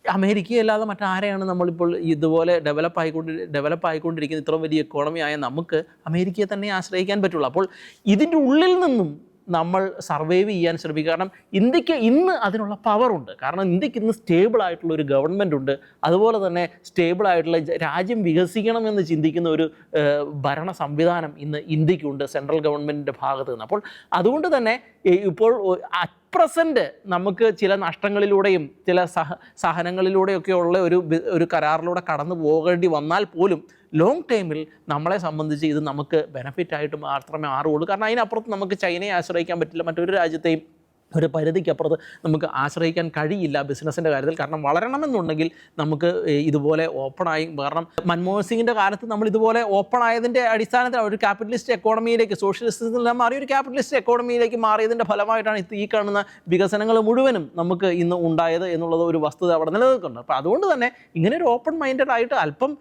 അമേരിക്കയല്ലാതെ മറ്റാരെയാണ് നമ്മളിപ്പോൾ ഇതുപോലെ ഡെവലപ്പ് ആയിക്കൊണ്ട് ഡെവലപ്പ് ആയിക്കൊണ്ടിരിക്കുന്ന ഇത്രയും വലിയ എക്കോണമി ആയ നമുക്ക് അമേരിക്കയെ തന്നെ ആശ്രയിക്കാൻ പറ്റുള്ളൂ. അപ്പോൾ ഇതിന്റെ ഉള്ളിൽ നിന്നും നമ്മൾ സർവൈവ് ചെയ്യാൻ ശ്രമിക്കുക കാരണം ഇന്ത്യയ്ക്ക് ഇന്ന് അതിനുള്ള പവറുണ്ട് കാരണം ഇന്ത്യയ്ക്ക് ഇന്ന് സ്റ്റേബിൾ ആയിട്ടുള്ള ഒരു ഗവൺമെന്റ് ഉണ്ട്. അതുപോലെ തന്നെ സ്റ്റേബിൾ ആയിട്ടുള്ള രാജ്യം വികസിക്കണമെന്ന് ചിന്തിക്കുന്ന ഒരു ഭരണ സംവിധാനം ഇന്ന് ഇന്ത്യക്കുണ്ട് സെൻട്രൽ ഗവൺമെന്റിന്റെ ഭാഗത്ത് നിന്ന്. അപ്പോൾ അതുകൊണ്ട് തന്നെ ഇപ്പോൾ അറ്റ് പ്രസന്റ് നമുക്ക് ചില നഷ്ടങ്ങളിലൂടെയും ചില സഹ സഹനങ്ങളിലൂടെയൊക്കെ ഉള്ള ഒരു ഒരു കരാറിലൂടെ കടന്നു പോകേണ്ടി വന്നാൽ പോലും ലോങ് ടൈമിൽ നമ്മളെ സംബന്ധിച്ച് ഇത് നമുക്ക് ബെനഫിറ്റ് ആയിട്ട് മാത്രമേ മാറുകയുള്ളൂ. കാരണം അതിനപ്പുറത്ത് നമുക്ക് ചൈനയെ ആശ്രയിക്കാൻ പറ്റില്ല മറ്റൊരു രാജ്യത്തെയും ഒരു പരിധിക്കപ്പുറത്ത് നമുക്ക് ആശ്രയിക്കാൻ കഴിയില്ല ബിസിനസ്സിന്റെ കാര്യത്തിൽ. കാരണം വളരണമെന്നുണ്ടെങ്കിൽ നമുക്ക് ഇതുപോലെ ഓപ്പണായി കാരണം മൻമോഹൻ സിംഗിന്റെ കാലത്ത് നമ്മൾ ഇതുപോലെ ഓപ്പൺ ആയതിന്റെ അടിസ്ഥാനത്തിൽ ഒരു ക്യാപിറ്റലിസ്റ്റ് എക്കോണമിയിലേക്ക് സോഷ്യലിസ്റ്റിൽ നിന്ന് മാറി ഒരു ക്യാപിറ്റലിസ്റ്റ് എക്കോണമിയിലേക്ക് മാറിയതിന്റെ ഫലമായിട്ടാണ് ഈ കാണുന്ന വികസനങ്ങൾ മുഴുവനും നമുക്ക് ഇന്ന് ഉണ്ടായത് എന്നുള്ളത് ഒരു വസ്തുത അവിടെ നിലനിൽക്കുന്നുണ്ട്. അപ്പോൾ അതുകൊണ്ട് തന്നെ ഇങ്ങനെ ഒരു ഓപ്പൺ മൈൻഡഡ് ആയിട്ട് അല്പം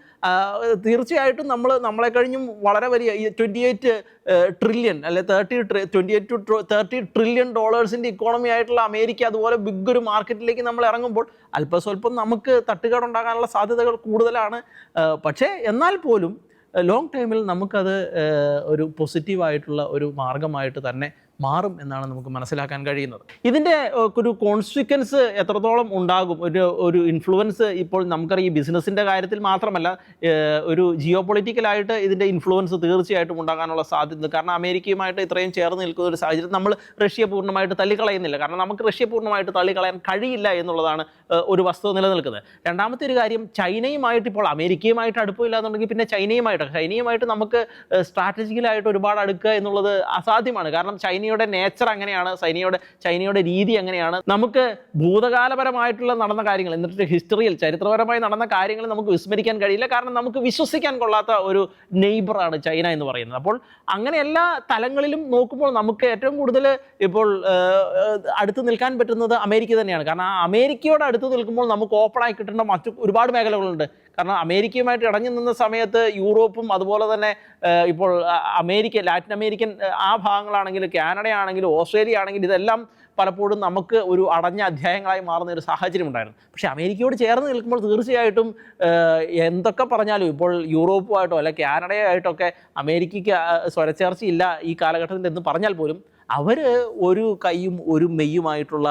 തീർച്ചയായിട്ടും നമ്മൾ നമ്മളെ കഴിഞ്ഞും വളരെ വലിയ ട്വന്റി എയ്റ്റ് ട്രില്യൺ അല്ലെ thirty twenty eight to thirty trillion ഡോളേഴ്സിന്റെ economy ആയിട്ടുള്ള അമേരിക്ക അതുപോലെ ബിഗ് ഒരു മാർക്കറ്റിലേക്ക് നമ്മൾ ഇറങ്ങുമ്പോൾ അല്പസ്വല്പം നമുക്ക് തട്ടുകേടുണ്ടാകാനുള്ള സാധ്യതകൾ കൂടുതലാണ്. പക്ഷേ എന്നാൽ പോലും ലോങ് ടൈമിൽ നമുക്കത് ഒരു പോസിറ്റീവായിട്ടുള്ള ഒരു മാർഗമായിട്ട് തന്നെ മാറും എന്നാണ് നമുക്ക് മനസ്സിലാക്കാൻ കഴിയുന്നത്. ഇതിന്റെ ഒരു കോൺസിക്വൻസ് എത്രത്തോളം ഉണ്ടാകും? ഒരു ഒരു ഇൻഫ്ലുവൻസ് ഇപ്പോൾ നമുക്കറിയാം ഈ ബിസിനസ്സിന്റെ കാര്യത്തിൽ മാത്രമല്ല ഒരു ജിയോ പൊളിറ്റിക്കലായിട്ട് ഇതിന്റെ ഇൻഫ്ലുവൻസ് തീർച്ചയായിട്ടും ഉണ്ടാകാനുള്ള സാധ്യത കാരണം അമേരിക്കയുമായിട്ട് ഇത്രയും ചേർന്ന് നിൽക്കുന്ന ഒരു സാഹചര്യം നമ്മൾ റഷ്യ പൂർണമായിട്ട് തള്ളിക്കളയുന്നില്ല. കാരണം നമുക്ക് റഷ്യ പൂർണമായിട്ട് തള്ളിക്കളയാൻ കഴിയില്ല എന്നുള്ളതാണ് ഒരു വസ്തുത നിലനിൽക്കുന്നത്. രണ്ടാമത്തെ ഒരു കാര്യം ചൈനയുമായിട്ട് ഇപ്പോൾ അമേരിക്കയുമായിട്ട് അടുപ്പമില്ല എന്നുണ്ടെങ്കിൽ പിന്നെ ചൈനയുമായിട്ട് ചൈനയുമായിട്ട് നമുക്ക് സ്ട്രാറ്റജിക്കലായിട്ട് ഒരുപാട് അടുക്കുക എന്നുള്ളത് അസാധ്യമാണ്. കാരണം ചൈനയുടെ നേച്ചർ അങ്ങനെയാണ് ചൈനയുടെ ചൈനയുടെ രീതി അങ്ങനെയാണ്. നമുക്ക് ഭൂതകാലപരമായിട്ടുള്ള നടന്ന കാര്യങ്ങൾ എന്നിട്ട് ഹിസ്റ്ററിയിൽ ചരിത്രപരമായി നടന്ന കാര്യങ്ങൾ നമുക്ക് വിസ്മരിക്കാൻ കഴിയില്ല. കാരണം നമുക്ക് വിശ്വസിക്കാൻ കൊള്ളാത്ത ഒരു നെയ്ബറാണ് ചൈന എന്ന് പറയുന്നത്. അപ്പോൾ അങ്ങനെ എല്ലാ തലങ്ങളിലും നോക്കുമ്പോൾ നമുക്ക് ഏറ്റവും കൂടുതൽ ഇപ്പോൾ അടുത്ത് നിൽക്കാൻ പറ്റുന്നത് അമേരിക്ക തന്നെയാണ്. കാരണം ആ അമേരിക്കയോട് അടുത്ത് നിൽക്കുമ്പോൾ നമുക്ക് ഓപ്പൺ ആയി കിട്ടേണ്ട മറ്റു ഒരുപാട് മേഖലകളുണ്ട്. കാരണം അമേരിക്കയുമായിട്ട് ഇടഞ്ഞു നിന്ന സമയത്ത് യൂറോപ്പും അതുപോലെ തന്നെ ഇപ്പോൾ അമേരിക്ക ലാറ്റിൻ അമേരിക്കൻ ആ ഭാഗങ്ങളാണെങ്കിലും കാനഡയാണെങ്കിലും ഓസ്ട്രേലിയ ആണെങ്കിലും ഇതെല്ലാം പലപ്പോഴും നമുക്ക് ഒരു അടഞ്ഞ അധ്യായങ്ങളായി മാറുന്ന ഒരു സാഹചര്യം ഉണ്ടായിരുന്നു. പക്ഷേ അമേരിക്കയോട് ചേർന്ന് നിൽക്കുമ്പോൾ തീർച്ചയായിട്ടും എന്തൊക്കെ പറഞ്ഞാലും ഇപ്പോൾ യൂറോപ്പുമായിട്ടോ അല്ലെ കാനഡയായിട്ടൊക്കെ അമേരിക്കയ്ക്ക് സ്വരച്ചേർച്ചയില്ല ഈ കാലഘട്ടത്തിൽ എന്ന് പറഞ്ഞാൽ പോലും അവർ ഒരു കൈയും ഒരു മെയ്യുമായിട്ടുള്ള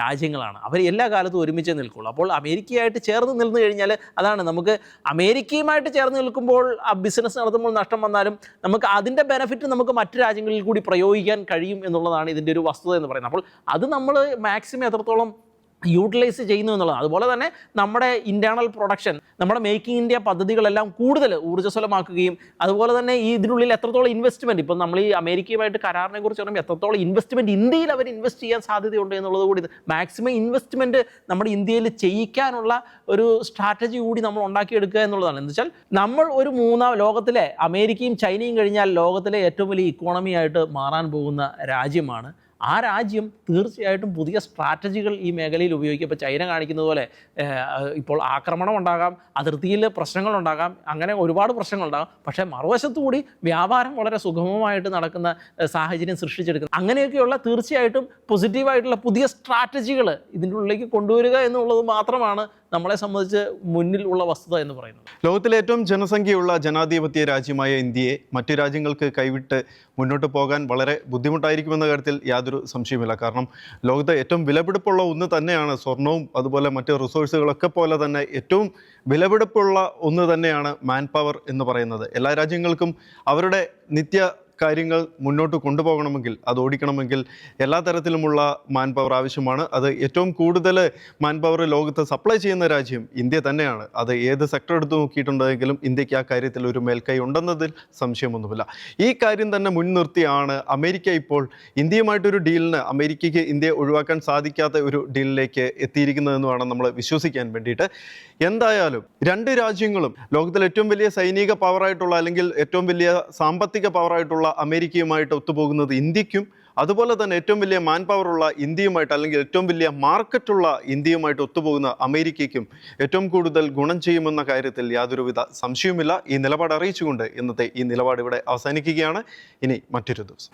രാജ്യങ്ങളാണ്. അവർ എല്ലാ കാലത്തും ഒരുമിച്ച് നിൽക്കുള്ളൂ. അപ്പോൾ അമേരിക്കയായിട്ട് ചേർന്ന് നിന്ന് കഴിഞ്ഞാൽ അതാണ് നമുക്ക് അമേരിക്കയുമായിട്ട് ചേർന്ന് നിൽക്കുമ്പോൾ ആ ബിസിനസ് നടത്തുമ്പോൾ നഷ്ടം വന്നാലും നമുക്ക് അതിന്റെ ബെനഫിറ്റ് നമുക്ക് മറ്റു രാജ്യങ്ങളിൽ കൂടി പ്രയോഗിക്കാൻ കഴിയും എന്നുള്ളതാണ് ഇതിന്റെ ഒരു വസ്തുത എന്ന് പറയുന്നത്. അപ്പോൾ അത് നമ്മൾ മാക്സിമം എത്രത്തോളം യൂട്ടിലൈസ് ചെയ്യുന്നു എന്നുള്ളത്. അതുപോലെ തന്നെ നമ്മുടെ ഇന്റേർണൽ പ്രൊഡക്ഷൻ നമ്മുടെ മേക്കിംഗ് ഇന്ത്യ പദ്ധതികളെല്ലാം കൂടുതൽ ഊർജസ്വലമാക്കുകയും അതുപോലെ തന്നെ ഈ ഇതിനുള്ളിൽ എത്രത്തോളം ഇൻവെസ്റ്റ്മെന്റ് ഇപ്പം നമ്മൾ ഈ അമേരിക്കയുമായിട്ട് കരാറിനെ കുറിച്ച് പറയുമ്പോൾ എത്രത്തോളം ഇൻവെസ്റ്റ്മെന്റ് ഇന്ത്യയിൽ അവർ ഇൻവെസ്റ്റ് ചെയ്യാൻ സാധ്യതയുണ്ട് എന്നുള്ളത് കൂടി മാക്സിമം ഇൻവെസ്റ്റ്മെന്റ് നമ്മുടെ ഇന്ത്യയിൽ ചെയ്യിക്കാനുള്ള ഒരു സ്ട്രാറ്റജി കൂടി നമ്മൾ ഉണ്ടാക്കിയെടുക്കുക എന്നുള്ളതാണ്. എന്ന് വെച്ചാൽ നമ്മൾ ഒരു മൂന്നാം ലോകത്തിലെ അമേരിക്കയും ചൈനയും കഴിഞ്ഞാൽ ലോകത്തിലെ ഏറ്റവും വലിയ ഇക്കോണമി ആയിട്ട് മാറാൻ പോകുന്ന രാജ്യമാണ് ആ രാജ്യം തീർച്ചയായിട്ടും പുതിയ സ്ട്രാറ്റജികൾ ഈ മേഖലയിൽ ഉപയോഗിക്കും ഇപ്പോൾ ചൈന കാണിക്കുന്നത് പോലെ ഇപ്പോൾ ആക്രമണം ഉണ്ടാകാം അതിർത്തിയിൽ പ്രശ്നങ്ങളുണ്ടാകാം അങ്ങനെ ഒരുപാട് പ്രശ്നങ്ങളുണ്ടാകാം പക്ഷേ മറുവശത്തുകൂടി വ്യാപാരം വളരെ സുഗമമായിട്ട് നടക്കുന്ന സാഹചര്യം സൃഷ്ടിച്ചെടുക്കുന്നത് അങ്ങനെയൊക്കെയുള്ള തീർച്ചയായിട്ടും പോസിറ്റീവായിട്ടുള്ള പുതിയ സ്ട്രാറ്റജികൾ ഇതിന്റെ ഉള്ളിലേക്ക് കൊണ്ടുവരിക എന്നുള്ളത് മാത്രമാണ് നമ്മളെ സംബന്ധിച്ച് മുന്നിൽ ഉള്ള വസ്തുത എന്ന് പറയുന്നത്. ലോകത്തിലെ ഏറ്റവും ജനസംഖ്യയുള്ള ജനാധിപത്യ രാജ്യമായ ഇന്ത്യയെ മറ്റു രാജ്യങ്ങൾക്ക് കൈവിട്ട് മുന്നോട്ട് പോകാൻ വളരെ ബുദ്ധിമുട്ടായിരിക്കുമെന്ന കാര്യത്തിൽ യാതൊരു സംശയമില്ല കാരണം ലോകത്തെ ഏറ്റവും വിലപിടിപ്പുള്ള ഒന്ന് തന്നെയാണ് സ്വർണവും അതുപോലെ മറ്റ് റിസോഴ്സുകളൊക്കെ പോലെ തന്നെ ഏറ്റവും വിലപിടിപ്പുള്ള ഒന്ന് തന്നെയാണ് മാൻ പവർ എന്ന് പറയുന്നത്. എല്ലാ രാജ്യങ്ങൾക്കും അവരുടെ നിത്യ കാര്യങ്ങൾ മുന്നോട്ട് കൊണ്ടുപോകണമെങ്കിൽ അത് ഓടിക്കണമെങ്കിൽ എല്ലാ തരത്തിലുമുള്ള മാൻ പവർ ആവശ്യമാണ്. അത് ഏറ്റവും കൂടുതൽ മാൻ പവർ ലോകത്ത് സപ്ലൈ ചെയ്യുന്ന രാജ്യം ഇന്ത്യ തന്നെയാണ്. അത് ഏത് സെക്ടർ എടുത്ത് നോക്കിയിട്ടുണ്ടെങ്കിലും ഇന്ത്യയ്ക്ക് ആ കാര്യത്തിൽ ഒരു മേൽക്കൈ ഉണ്ടെന്നതിൽ സംശയമൊന്നുമില്ല. ഈ കാര്യം തന്നെ മുൻനിർത്തിയാണ് അമേരിക്ക ഇപ്പോൾ ഇന്ത്യയുമായിട്ടൊരു ഡീലിന് അമേരിക്കയ്ക്ക് ഇന്ത്യയെ ഒഴിവാക്കാൻ സാധിക്കാത്ത ഒരു ഡീലിലേക്ക് എത്തിയിരിക്കുന്നതെന്ന് വേണം നമ്മൾ വിശ്വസിക്കാൻ വേണ്ടിയിട്ട്. എന്തായാലും രണ്ട് രാജ്യങ്ങളും ലോകത്തിലെ ഏറ്റവും വലിയ സൈനിക പവറായിട്ടുള്ള അല്ലെങ്കിൽ ഏറ്റവും വലിയ സാമ്പത്തിക പവറായിട്ടുള്ള അമേരിക്കയുമായിട്ട് ഒത്തുപോകുന്നത് ഇന്ത്യക്കും അതുപോലെ തന്നെ ഏറ്റവും വലിയ മാൻ ഉള്ള ഇന്ത്യയുമായിട്ട് അല്ലെങ്കിൽ ഏറ്റവും വലിയ മാർക്കറ്റുള്ള ഇന്ത്യയുമായിട്ട് ഒത്തുപോകുന്ന അമേരിക്കയ്ക്കും ഏറ്റവും കൂടുതൽ ഗുണം ചെയ്യുമെന്ന കാര്യത്തിൽ യാതൊരുവിധ സംശയവുമില്ല. ഈ നിലപാട് അറിയിച്ചുകൊണ്ട് ഇന്നത്തെ ഈ നിലപാട് ഇവിടെ അവസാനിക്കുകയാണ്. ഇനി മറ്റൊരു ദിവസം.